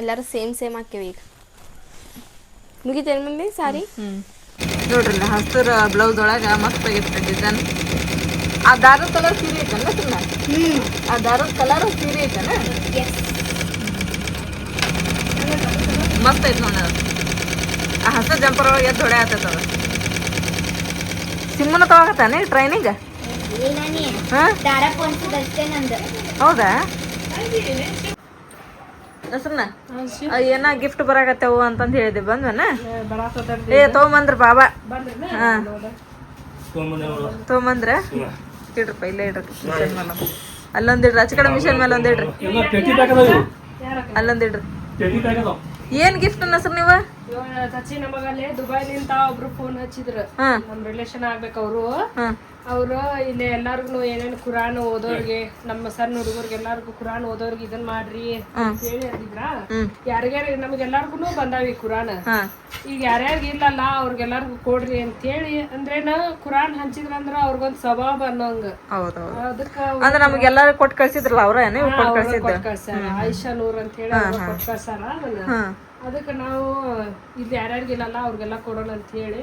ಎಲ್ಲಾರು ಸೇಮ್ ಸೇಮ್ ಹಾಕಿವಿ ಈಗ. ಮುಗಿತೇನ್ ಮಮ್ಮಿ ಸಾರಿ ನೋಡ್ರಿ ಹಸಿರು ಬ್ಲೌಸ್ ಒಳಗ ಮಸ್ತ್ ಆಗೈತೆ ಡಿಸೈನ್ ಆ ದಾರದ ಕಲರ್ ಸೀರೆ ಐತಲ್ಲ ಸುಮ್ಮನೆ ಆ ದಾರದ ಕಲರ್ ಸೀರೆ ಐತನ? ಮಸ್ತ್ ಐತೆ ನೋಡಿ ಆ ಹಸಿರು ಜಂಪರ್ ಒಳಗೆ ಎದ್ದು ಹೊಡೆ ಆತೈತೆ ಅದು. ಸಿಮ್ಮನ ತಗೋತಾನೆ ಟ್ರೈನಿಂಗ್ ಹೌದಾ? ಹೆಸ್ರನ್ನ? ಏನ ಗಿಫ್ಟ್ ಬರಾಕತ್ತೇವು ಅಂತಂದು ಹೇಳಿದೆ ಬಂದ್ವನ? ಏ ತೊಗೊಂಬಂದ್ರ ಬಾಬಾ. ಹಾ. ತೊಗೊಂಬಂದ್ರ? ಇಡ್ರಪ್ಪ ಇಲ್ಲೇ ಇಡ್ರಿ. ಮಿಷನ್ ಮೇಲೆ ಅಲ್ಲೊಂದ್ ಇಡ್ರಿ ಆಚೆ ಕಡೆ ಮಿಷನ್ ಮೇಲೆ ಒಂದ್ ಇಡ್ರಿ. ಎಲ್ಲ ಪೆಟಿ ಪ್ಯಾಕ್ ಅದಾವ ಇವು ಅಲ್ಲೊಂದ್ ಇಡ್ರಿ. ಪೆಟಿ ಪ್ಯಾಕ್ ಅದಾವ ಏನ್ ಗಿಫ್ಟ್ ಅನ್ನಸ್ರಿ ನೀವು? ಚಚ್ಚಿ ನಮಗಲ್ಲೇ ದುಬೈಲಿಂದ ಒಬ್ರು ಫೋನ್ ಹಚ್ಚಿದ್ರು. ಹಾ. ನಮ್ ರಿಲೇಷನ್ ಆಗ್ಬೇಕು ಅವರು. ಹಾ. ಅವರು ಇಲ್ಲಿ ಎಲ್ಲಾರ್ಗು ಏನೇನು ಕುರಾನ್ ಓದೋರ್ಗೆ ನಮ್ಮ ಸಣ್ಣ ಹುಡುಗರ್ಗೆ ಎಲ್ಲಾರ್ಗು ಕುರಾನ್ ಓದೋರ್ಗೆ ಇದನ್ ಮಾಡ್ರಿ ಅಂತ ಹೇಳಿ ಅಂದಿದ್ರ ಯಾರ್ಯಾರ ನಮಗೆಲ್ಲಾರ್ಗು ಬಂದಾವಿ ಕುರಾನ್. ಈಗ ಯಾರ್ಯಾರಿಗೆ ಇಲ್ಲಲ್ಲ ಅವ್ರಿಗೆಲ್ಲಾರ್ಗು ಕೊಡ್ರಿ ಅಂತೇಳಿ ಅಂದ್ರೇನ ಕುರಾನ್ ಹಂಚಿದ್ರಂದ್ರ ಅವ್ರಿಗೊಂದ್ ಸವಾಬ್ ಅನ್ನೋಂಗ. ಅದಕ್ಕ ಅಂದ್ರೆ ನಮ್ಗೆ ಎಲ್ಲಾರು ಕೊಟ್ಟು ಕಳ್ಸಿದ್ರಲ್ಲ ಅವ್ರ ಕಳ್ಸಿದ್ದು. ಆಯ್ಷಾ ನೂರ್ ಅಂತ ಹೇಳಿ ಕೊಟ್ಟು ಕಳ್ಸಾರ ಅದಕ್ಕೆ ನಾವು ಇಲ್ಲಿ ಯಾರ್ಯಾರಿಗೆ ಇಲ್ಲಲ್ಲ ಅವ್ರಿಗೆಲ್ಲ ಕೊಡೋಣ ಅಂತ ಹೇಳಿ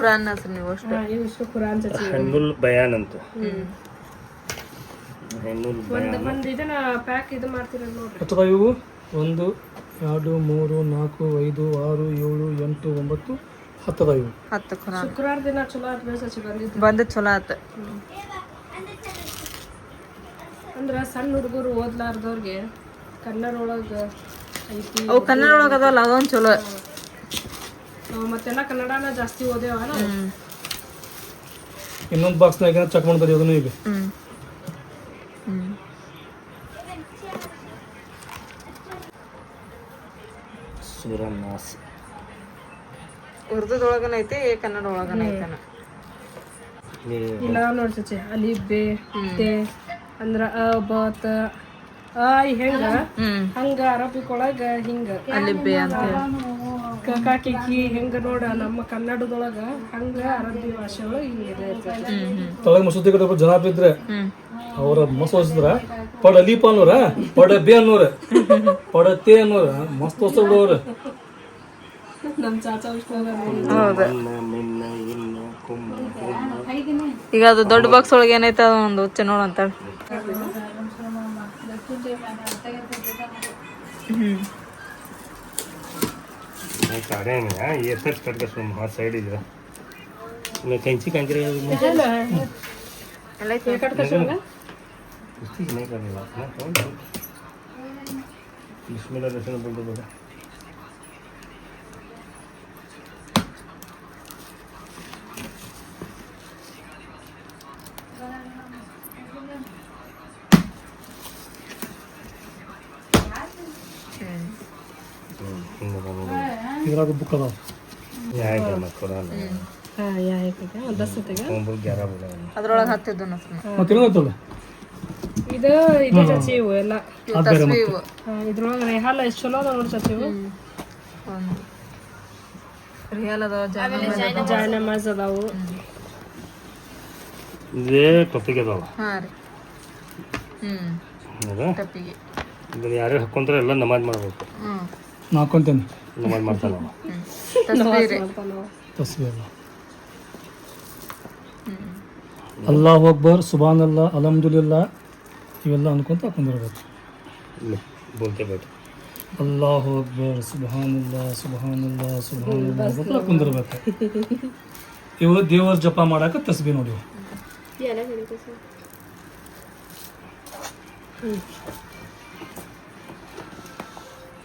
ಖುರಾನ್ ಹಸ್ರು ನೀವು ಅಷ್ಟೇ. ಇವಿಷ್ಟು ಖುರಾನ್ ಚಚ್ಚಿ ಬಯಾನ್ ಅಂತ. ಒಂದು ಒಂದು ಇದನ್ನ ಪ್ಯಾಕ್ ಇದು ಮಾಡ್ತಿರೋದು ನೋಡಿ ಅಥವಾ ಇವು ಒಂದು ಎರಡು ಮೂರು ನಾಲ್ಕು ಐದು ಆರು ಏಳು ಎಂಟು ಒಂಬತ್ತು ಹತ್ತದ ಇವು. ಹತ್ತು ಖುರಾನ್ ಶುಕ್ರವಾರ ದಿನ ಚಲೋ ಆತ್ ಬೇಸಚ್ಚಿ ಬಂದಿದ್ದು. ಚಲೋ ಆತ. ಅಂದ್ರೆ ಸಣ್ಣ ಹುಡುಗರು ಓದ್ಲಾರ್ದವ್ರಿಗೆ ಕನ್ನಡ ಒಳಗೆ ಐತಿ. ಅವು ಕನ್ನಡ ಒಳಗೆ ಅದಲ್ಲ ಅದೊಂದು ಚಲೋ. ಮತ್ತೆಲ್ಲ ಕನ್ನಡನ ಜಾಸ್ತಿ ಓದೇವ ನಾವು ಹ್ಮ್. ಇನ್ನೊಂದು ಬಾಕ್ಸ್ನಾಗ ಚೆಕ್ ಮಾಡ್ತಾರೆ ಅದನ್ನು ಈಗ ಸುರನಾಸ್ ಉರ್ದುದೊಳಗನ ಐತಿ ಕನ್ನಡ ಒಳಗನ ಐತನ. ಇಲ್ಲ ನೋಡಿ ಸಚಿ ಅಲ್ಲಿ ಬೇ ತೆ ಅಂದ್ರ ಅ ಬ ತ ಆ ಈ ಹೆಂಗ ಹಂಗ ಅರಬಿಕ್ ಒಳಗ ಹಿಂಗ. ಅಲ್ಲಿ ಬೇ ಅಂತ ಕಕಾ ಹೆಂಗ ನೋಡ ನಮ್ಮ ಕನ್ನಡದೊಳಗ ಹಂಗ ಅರಬ್ಬಿ ಭಾಷೆ ಒಳಗ ಹಿಂಗ ತಳಗ ಮಸೂತಿ ಕಡೆ ಜನ ಬಿದ್ರೆ ಅವ್ರ ಮಸ್ತ್ ಓದಿಸಿದ್ರ ಪಡ ಲೀಪ ಅನ್ನೋರ ಪಡ ಬಿ ಅನ್ನೋರ ಪಡ ತೇ ಅನ್ನೋರ ಮಸ್ತ್ ಓದ್ಸೋರು ಅವ್ರ ಈಗ ಅದು ದೊಡ್ಡ ಬಾಕ್ಸ್ ಒಳಗೆ ಏನೈತೆ ಅದು ಒಂದು ಹುಚ್ಚ ನೋಡು ಅಂತ ಹ್ಮ್. ಸಾರೇನ ಎಷ್ಟು ಕಟ್ಟ ಸುಮ್ಮ ಆ ಸೈಡ್ ಇದೆ. ಇನ್ನು? ಕಂಚಿ. ಕಂಕ್ರಿ ಬಿಸ್ಮಿಲ್ಲ ದರ್ಶನ ಬಿಡ್ಬೋದ ಇದ್ರಾಗ ಬುಕ್ ಅದಾವ. ಅದ್ರೊಳಗ ಹತ್ತಿದ್ದು ಮತ್ತೆ ಏನತ್ತಲ್ಲ ಇದ ಇದು ಇದು ಇವು. ಎಲ್ಲ ಇದ್ರೊಳಗೆ ರೇಹಾಲ ಎಷ್ಟು ಚಲೋ ಅದಾವ ನೋಡಿ ಚಚಿವು ಅದಾವ ಜಾಯ್ ನಮಾಜ್ ಅದಾವ. ಇದೆ ಅದಾವ. ಹಾಂ ರೀ. ಯಾರ್ಯಾರು ಹಾಕೊಂಡ್ರೆ ಎಲ್ಲ ನಮಾಜ್ ಮಾಡಬೇಕು. ನಾ ಹಾಕೊಂತೇನೆ. ನಮಾಜ್ ಮಾಡ್ತಾನೆ ನಾವು ಹ್ಮ್ ತಸ್ಬಿ ರೀ ಅಂತ ನಾವು ಅಲ್ಲಾಹ್ ಅಕ್ಬರ್ ಸುಬಾನ್ ಅಲ್ಲ ಅಲಮ್ದುಲಿಲ್ಲ ಇವೆಲ್ಲ ಅನ್ಕೊಂತ ಹಾಕೊಂಡಿರ್ಬೇಕು ಇಲ್ಲಿ ಬೋಲ್ತೆ ಬೇಟ ಅಲ್ಲಾಹು ಅಕ್ಬರ್ ಸುಬಾನ್ ಸುಬಾನಲ್ಲ ಸುಬಾನಲ್ಲ ಅಂತ ಹಾಕೊಂಡಿರ್ಬೇಕು ಇವು ದೇವರ ಜಪ ಮಾಡಾಕ ತಸ್ಬಿ ನೋಡಿ.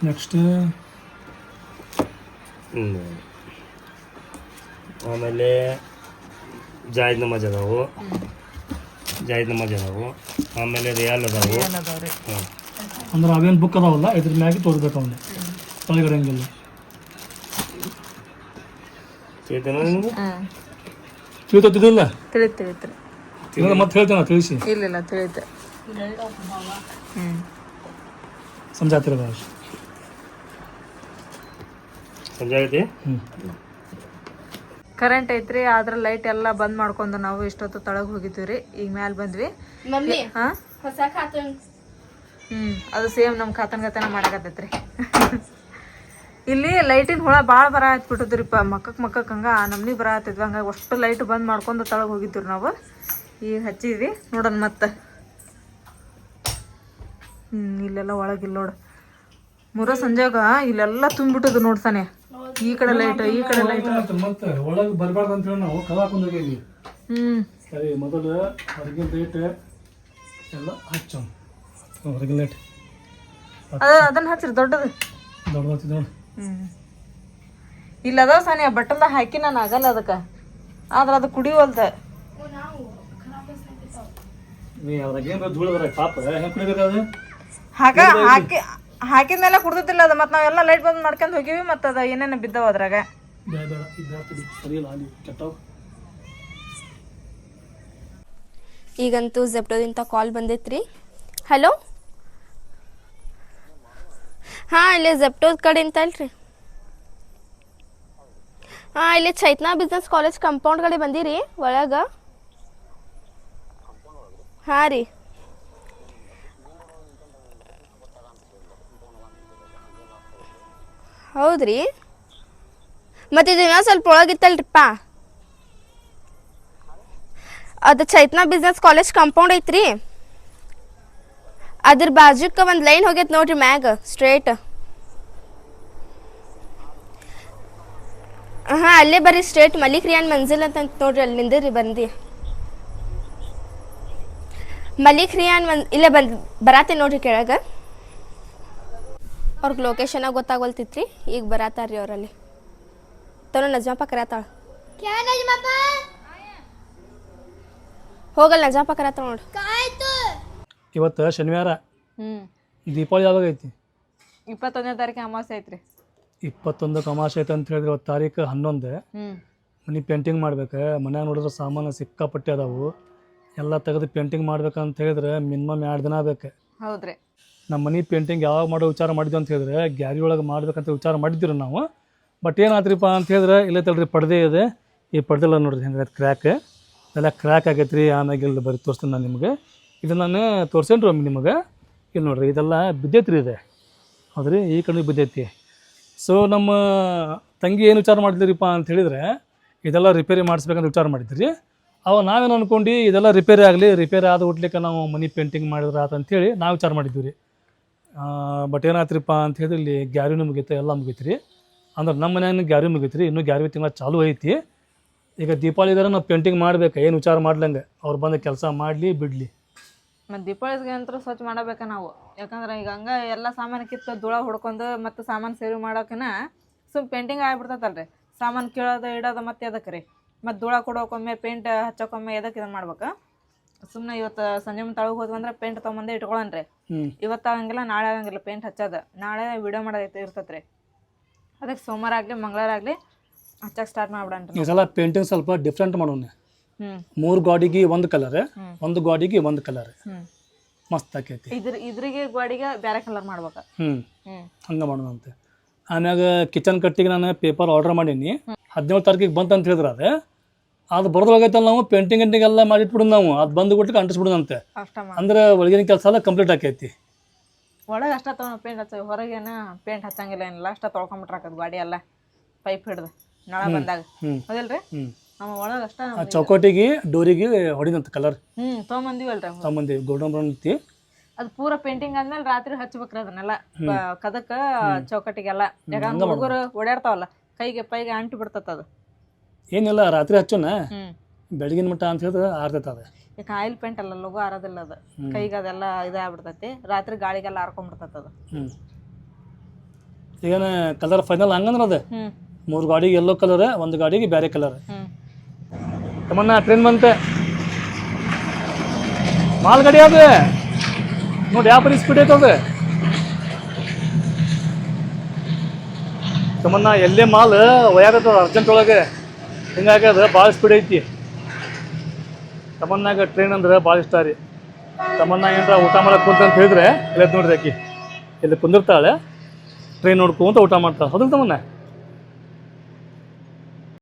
ನೆಕ್ಸ್ಟ್. ಆಮೇಲೆ ಜಾಯ್ದ್ ನಮಾಜ್ ಅದಾವು. ಜಾಯ್ದ್ ನಮಾಜ್ ಅದಾವು. ಆಮೇಲೆ ರಿಯಾಲ್ ಅದಾವು. ಹಾಂ ಅಂದ್ರೆ ಅವೇನು ಬುಕ್ ಅದಾವಲ್ಲ ಇದ್ರ ಮ್ಯಾಗೆ ತೋರ್ಬೇಕು ಅವನ್ನ ಒಳಗಡೆ ಹಂಗಿಲ್ಲ ಚೇತನ ಹ್ಮ್ ತಿಳಿತೋತಿದಿಲ್ಲ ತಿಳಿತ್ ತಿಳಿತ್ರಿ ಮತ್ತೆ ಹೇಳ್ತೇನೆ ತಿಳಿಸಿ. ಇಲ್ಲ ಇಲ್ಲ ತಿಳಿತೆ. ಹ್ಮ್. ಸಮಜಾತಿರ ಭಾಷೆ ಕರೆಂಟ್ ಐತ್ರಿ ಆದ್ರ ಲೈಟ್ ಎಲ್ಲ ಬಂದ್ ಮಾಡ್ಕೊಂಡು ನಾವು ಇಷ್ಟೊತ್ತು ತಳಗ್ ಹೋಗಿದ್ವಿ ರೀ ಈಗ ಮ್ಯಾಲ ಬಂದ್ವಿ. ಹ್ಮ್ ಅದು ಸೇಮ್ ನಮ್ ಖಾತನ್ ಗತನ ಮಾಡಕತ್ತೈತ್ರಿ. ಇಲ್ಲಿ ಲೈಟಿನ ಹುಳ ಭಾಳ ಬರ ಹತ್ಬಿಟ್ಟದ್ರಿಪ್ಪ ಮಕ್ಕಕ್ ಮಕ್ಕಕ್ ಹಂಗ ನಮ್ನಿ ಬರ ಹತ್ತಿದ್ವಿ ಹಂಗ ಅಷ್ಟು ಲೈಟ್ ಬಂದ್ ಮಾಡ್ಕೊಂಡು ತಳಗ್ ಹೋಗಿದ್ವಿ ನಾವು. ಈಗ ಹಚ್ಚಿದ್ವಿ ನೋಡೋಣ ಮತ್ತೆ. ಹ್ಞೂ ಇಲ್ಲೆಲ್ಲ ಒಳಗಿಲ್ಲ ನೋಡು. ಮುರ ಸಂಜೆಗ ಇಲ್ಲೆಲ್ಲ ತುಂಬಿಟ್ಟದ ನೋಡ್ತಾನೆ ಈ ಕಡೆ ಲೈಟ್ ಈ ಕಡೆ ಲೈಟ್ ಮತ್ತೆ ಒಳಗೆ ಬರಬಾರ್ದು ಅಂತ ಹೇಳಿ ನಾವು ಕಲ ಹಾಕೊಂಡು ಹ್ಮ್. ಸರಿ ಮೊದಲು ಹೊರಗಿನ ಲೈಟ್ ಎಲ್ಲ ಹಚ್ಚು. ಹೊರಗಿನ ಲೈಟ್ ಅದ ಅದನ್ನ ಹಚ್ಚಿರಿ ದೊಡ್ಡದು. ದೊಡ್ಡದಾಗ್ತದೆ ನೋಡಿ. ಹ್ಞೂ ಇಲ್ಲ ಅದಾವ ಸಾನಿ ಬಟ್ಟಲ್ದಾಗ ಹಾಕಿ ನಾನು ಆಗಲ್ಲ ಅದಕ್ಕೆ. ಆದ್ರೆ ಅದು ಕುಡಿವಲ್ದ ನೀ ಅದ್ರಾಗ ಏನಾರ ಧೂಳು ಬರ ಪಾಪ. ಹೆಂಗೆ ಕುಡಿಬೇಕು ಅದು? ಹಾಕ ಹಾಕಿ ಹಾಕಿದ ಮೇಲೆ ಕುಡ್ದಿಲ್ಲ ಅದು. ಮತ್ತೆ ನಾವೆಲ್ಲ ಲೈಟ್ ಬಂದ್ ಮಾಡ್ಕೊಂಡು ಹೋಗಿವಿ, ಮತ್ತೆ ಅದು ಏನೇನು ಬಿದ್ದವ ಅದ್ರಾಗ. ಈಗಂತೂ ಜೆಪ್ಟೋದಿಂದ ಕಾಲ್ ಬಂದೈತ್ರಿ. ಹಲೋ ಹಾಂ, ಇಲ್ಲಿ ಜೆಪ್ಟೋದ ಅಂತ ಅಲ್ರಿ ಹಾಂ, ಇಲ್ಲಿ ಚೈತ್ನಾ ಬಿಸ್ನೆಸ್ ಕಾಲೇಜ್ ಕಂಪೌಂಡ್ ಕಡೆ ಬಂದಿರಿ, ಒಳಗೆ. ಹಾಂ ರೀ. ಹೌದ್ರಿ? ಮತ್ತೆ ಇದು ಇನ್ನೊಂದು ಸ್ವಲ್ಪ ಒಳಗಿತ್ತಲ್ರಿಪ್ಪ. ಅದು ಚೈತನ್ಯ ಬಿಸ್ನೆಸ್ ಕಾಲೇಜ್ ಕಾಂಪೌಂಡ್ ಐತ್ರಿ. ಅದ್ರ ಬಾಜುಕ್ಕೆ ಒಂದು ಲೈನ್ ಹೋಗೈತೆ ನೋಡ್ರಿ ಮ್ಯಾಗ ಸ್ಟ್ರೇಟ್ ಹಾಂ ಅಲ್ಲೇ ಬರ್ರಿ ಸ್ಟ್ರೇಟ್ ಮಲ್ಲಿಕ್ ರಿಯಾನ್ ಮಂಜಿಲ್ ಅಂತ ನೋಡ್ರಿ, ಅಲ್ಲಿ ನಿಂದಿರಿ ಬಂದು. ಮಲ್ಲಿಕ್ ರಿಯಾನ್ ಇಲ್ಲೇ ಬಂದ್ ಬರಾತೆ ನೋಡ್ರಿ ಕೆಳಗೆ. ಅವ್ರಿಗೆ ಲೊಕೇಶನಾಗ ಗೊತ್ತಾಗೋಲ್ತಿತ್ರಿ? ಈಗ ಬರಾತಾರ್ರಿ ಅವರಲ್ಲಿ. ತನೋ ನಜಮಾಪ? ಕರತಾಳ ಹೋಗಲ್ಲ ನಜಾಪ ಕರತಾಳ ನೋಡ್ರಿ ಇವತ್ತು ಶನಿವಾರ. ಹ್ಞೂ ದೀಪಾವಳಿ ಯಾವಾಗ ಐತಿ? ಇಪ್ಪತ್ತೊಂದನೇ ತಾರೀಕು ಅಮಾವಾಸ್ಯೆ ಐತ್ರಿ. ಇಪ್ಪತ್ತೊಂದಕ್ಕೆ ಅಮಾವಾಸ್ಯೆ ಐತೆ ಅಂತ ಹೇಳಿದ್ರೆ ಇವತ್ತು ತಾರೀಕು ಹನ್ನೊಂದು. ಹ್ಞೂ ಮನೆ ಪೇಂಟಿಂಗ್ ಮಾಡ್ಬೇಕು. ಮನ್ಯಾಗ ನೋಡಿದ್ರೆ ಸಾಮಾನು ಸಿಕ್ಕಾಪಟ್ಟೆ ಅದಾವು. ಎಲ್ಲ ತೆಗೆದು ಪೇಂಟಿಂಗ್ ಮಾಡ್ಬೇಕಂತ ಹೇಳಿದ್ರೆ ಮಿನಿಮಮ್ ಎರಡು ದಿನ ಬೇಕು. ಹೌದ್ರಿ. ನಮ್ಮ ಮನೆ ಪೇಂಟಿಂಗ್ ಯಾವಾಗ ಮಾಡೋ ವಿಚಾರ ಮಾಡಿದ್ವಿ ಅಂತ ಹೇಳಿದ್ರೆ, ಗ್ಯಾರಿ ಒಳಗೆ ಮಾಡ್ಬೇಕಂತ ವಿಚಾರ ಮಾಡಿದ್ದೀರಿ ನಾವು. ಬಟ್ ಏನಾದ್ರಿಪ್ಪ ಅಂತ ಹೇಳಿದ್ರೆ, ಇಲ್ಲ ತಳ್ರಿ ಪರ್ದೆ ಇದೆ. ಈ ಪಡ್ದೆಲ್ಲ ನೋಡ್ರಿ ಹೆಂಗೆ ಕ್ರ್ಯಾಕ್ ಎಲ್ಲ ಕ್ರ್ಯಾಕ್ ಆಗೈತೆ ರೀ, ಆಮ್ಯಾಗ ಇಲ್ಲಿ ಬರೀ ತೋರಿಸ್ತೀನಿ ನಾನು ನಿಮಗೆ. ಇದು ನಾನು ತೋರ್ಸೇನ್ರಿ ಒಮ್ಮೆ ನಿಮಗೆ. ಇಲ್ಲಿ ನೋಡ್ರಿ, ಇದೆಲ್ಲ ಬಿದ್ದೈತೆ ರೀ ಇದೆ. ಹೌದ್ರಿ ಈ ಕಣ್ಣಿಗೆ ಬಿದ್ದೈತಿ. ಸೊ ನಮ್ಮ ತಂಗಿ ಏನು ವಿಚಾರ ಮಾಡಿದ್ರಿಪ್ಪ ಅಂತ ಹೇಳಿದ್ರೆ, ಇದೆಲ್ಲ ರಿಪೇರಿ ಮಾಡಿಸ್ಬೇಕಂತ ವಿಚಾರ ಮಾಡಿದ್ರಿ. ಅವ ನಾವೇನು ಅಂದ್ಕೊಂಡು ಇದೆಲ್ಲ ರಿಪೇರಿ ಆಗಲಿ ರಿಪೇರಿ ಆದ ಹುಟ್ಲಿಕ್ಕೆ ನಾವು ಮನಿ ಪೇಂಟಿಂಗ್ ಮಾಡಿದ್ರೆ ಆತ ಅಂತೇಳಿ ನಾವು ವಿಚಾರ ಮಾಡಿದ್ವಿ ರೀ. ಬಟ್ ಏನಾಯ್ತ್ರಿಪ್ಪ ಅಂತ ಹೇಳಿದ್ರೆ ಇಲ್ಲಿ ಗ್ಯಾರಿನೂ ಮುಗೀತು ಎಲ್ಲ ಮುಗೀತು ರೀ ಅಂದ್ರೆ ನಮ್ಮ ಮನೆಯಾಗ ಗ್ಯಾರಿ ಮುಗೀತು ರೀ ಇನ್ನೂ ಗ್ಯಾರಿ ತಿಂಗಳ ಚಾಲೂ ಐತಿ. ಈಗ ದೀಪಾವಳಿ ಇದಾರೆ ನಾವು ಪೇಂಟಿಂಗ್ ಮಾಡ್ಬೇಕು, ಏನು ವಿಚಾರ ಮಾಡ್ಲಂಗೆ? ಅವ್ರು ಬಂದು ಕೆಲಸ ಮಾಡಲಿ, ಬಿಡಲಿ. ಮತ್ತು ದೀಪಾವಳಿಗೆ ಅಂತೂ ಸ್ವಚ್ಛ ಮಾಡಬೇಕಾ ನಾವು. ಯಾಕಂದ್ರೆ ಈಗ ಹಂಗೆ ಎಲ್ಲ ಸಾಮಾನು ಕಿತ್ತು ಧೂಳ ಹೊಡ್ಕೊಂಡು ಮತ್ತು ಸಾಮಾನು ಸೇವ್ ಮಾಡೋಕಿನ ಸುಮ್ ಪೇಂಟಿಂಗ್ ಆಗ್ಬಿಡ್ತೈತಲ್ರಿ. ಸಾಮಾನು ಕೇಳೋದು, ಇಡೋದು ಮತ್ತೆ ಅದಕ್ಕೆ ರೀ. ಮತ್ತು ಧೂಳ ಕೊಡೋಕೊಮ್ಮೆ ಪೇಂಟ್ ಹಚ್ಚೋಕೊಮ್ಮೆ ಎದಕ್ಕೆ ಇದನ್ನು ಮಾಡ್ಬೇಕು? ಸುಮ್ಮನೆ ಇವತ್ತು ಸಂಜೆ ಮುಂದೆ ತಳಗೆ ಹೋದ್ವಂದ್ರೆ ಪೇಂಟ್ ತೊಗೊಂಬಂದೆ ಇಟ್ಕೊಳನ್ರಿ. ಇವತ್ತು ಆಗಂಗಿಲ್ಲ ನಾಳೆ ಆಗಂಗಿಲ್ಲ ಪೇಂಟ್ ಹಚ್ಚದ. ನಾಳೆ ವಿಡಿಯೋ ಮಾಡೋದೈತೆ ಇರ್ತೈತೆ ರೀ ಅದಕ್ಕೆ ಸೋಮವಾರ ಆಗಲಿ ಮಂಗಳವಾರ ಆಗಲಿ ಹಚ್ಚಕ್ಕೆ ಸ್ಟಾರ್ಟ್ ಮಾಡ್ಬಿಡ ಈ ಸಲ ಪೇಂಟಿಂಗ್ ಸ್ವಲ್ಪ ಡಿಫ್ರೆಂಟ್ ಮಾಡೋಣ. ಮೂರು ಗಾಡಿಗೆ ಒಂದು ಕಲರ್ ಹ್ಮ್. ಒಂದು ಗಾಡಿಗೆ ಒಂದು ಕಲರ್ ಮಸ್ತ್ ಆಕೈತಿ. ಇದ್ರ ಇದ್ರಿಗೆ ಗೋಡಿಗೆ ಬೇರೆ ಕಲರ್ ಮಾಡ್ಬೇಕು. ಹ್ಞೂ ಹ್ಞೂ ಹಂಗೆ ಮಾಡೋಣಂತೆ. ಆಮ್ಯಾಗ ಕಿಚನ್ ಕಟ್ಟಿಗೆ ನಾನು ಪೇಪರ್ ಆರ್ಡರ್ ಮಾಡೀನಿ. ಹದಿನೇಳು ತಾರೀಕಿಗೆ ಬಂತಂತ ಅಂತ ಹೇಳಿದ್ರೆ ಅದು ಅದು ಬರೋದ್ರೊಳಗೈತಲ್ಲ ನಾವು ಪೇಂಟಿಂಗ್ ಗಂಟಿಂಗ್ ಎಲ್ಲ ಮಾಡಿಟ್ಬಿಡೋದು ನಾವು. ಅದು ಬಂದು ಬಿಟ್ಟು ಅಂಟಿಸ್ಬಿಡೋದಂತೆ ಅಷ್ಟ ಅಂದ್ರೆ ಒಳಗಿನ ಕೆಲಸ ಎಲ್ಲ ಕಂಪ್ಲೀಟ್ ಆಕೈತಿ. ಒಳಗೆ ಅಷ್ಟ ತೊಗೊಂಡು ಪೇಂಟ್ ಹಚ್ಚ ಹೊರಗೇನ ಪೇಂಟ್ ಹಚ್ಚಂಗಿಲ್ಲ ಏನಿಲ್ಲ. ಅಷ್ಟ ತೊಳ್ಕೊಂಬಿಟ್ರಾಕದ್ ಗಾಡಿ ಎಲ್ಲ. ಪೈಪ್ ಹಿಡ್ದು ನಳ ಬಂದಾಗ. ಹೌದಿಲ್ರಿ? ನಮ್ಮ ಒಳಗೆ ಅಷ್ಟ ಚೌಕಟಿಗೆ ಚೌಕಟ್ಟಿಗೆ ಡೋರಿಗೆ ಹೊಡಿದಂತ ಕಲರ್ ಹ್ಞೂ ತೊಗೊಂಬಂದಿವಲ್ರಿ ತಗೊಂಬಂದಿ ಗೋಲ್ಡನ್ ಬ್ರೌನ್ ಐತಿ. ಅದು ಪೂರ ಪೇಂಟಿಂಗ್ ಆದ್ಮೇಲೆ ರಾತ್ರಿ ಹಚ್ಬೇಕ್ರಿ ಅದನ್ನೆಲ್ಲ. ಕದಕ್ಕ ಚೌಕಟ್ಟಿಗೆಲ್ಲ. ಯಾಕಂದ್ರೆ ಹುಡುಗರು ಓಡಾಡ್ತಾವಲ್ಲ ಕೈಗೆ ಪೈಗೆ ಅಂಟು ಬಿಡ್ತದ ಅದು. ಏನಿಲ್ಲ ರಾತ್ರಿ ಹಚ್ಚೋಣ. ಬೆಳಗಿನ ಮಟ್ಟ ಅಂತ ಹೇಳಿದ್ರೆ ಆರ್ತೈತೆ ಅದು ಈಗ ಆಯಿಲ್ ಪೇಂಟ್ ಅಲ್ಲ ಲಗು ಆರೋದಿಲ್ಲ ಅದು. ಕೈಗೆ ಅದೆಲ್ಲ ಇದಾಗ್ಬಿಡ್ತೈತಿ. ರಾತ್ರಿ ಗಾಳಿಗೆಲ್ಲ ಹಾರ್ಕೊಂಡ್ಬಿಡ್ತೈತೆ ಅದು. ಹ್ಞೂ ಈಗೇನ ಕಲರ್ ಫೈನಲ್ ಹಂಗಂದ್ರೆ ಅದು? ಮೂರು ಗಾಡಿಗೆ ಎಲ್ಲೋ ಕಲರ್ ಒಂದು ಗಾಡಿಗೆ ಬೇರೆ ಕಲರ್ ತಮ್ಮನ್ನ ಟ್ರೈನ್ ಬಂತೆ. ಮಾಲ್ ಗಾಡಿ ಅದು ನೋಡಿ ಯಾವ ಪರಿ ಸ್ಪೀಡ್ ಐತದ? ತಮ್ಮನ್ನ ಎಲ್ಲೇ ಮಾಲ್? ಒಯ್ಯಾಗತ್ತದ ಅರ್ಜೆಂಟ್ ಒಳಗೆ. ಹಿಂಗಾಗ್ಯದ ಭಾಳ ಸ್ಪೀಡ್ ಐತಿ. ತಮನ್ನಾಗ ಟ್ರೈನ್ ಅಂದ್ರೆ ಭಾಳ ಇಷ್ಟ ರೀ. ತಮ್ಮನ್ನ ಏನಾರ ಊಟ ಮಾಡಕ್ಕೆ ಕುಂತ ಅಂತ ಹೇಳಿದ್ರೆ, ಇಲ್ಲಿ ನೋಡ್ರಿ ಆಕಿ. ಇಲ್ಲಿ ಕುಂದಿರ್ತಾಳೆ ಟ್ರೈನ್ ನೋಡ್ಕೊಂತ ಊಟ ಮಾಡ್ತಾಳೆ. ಹೌದಲ್ಲ ತಮ್ಮನ್ನ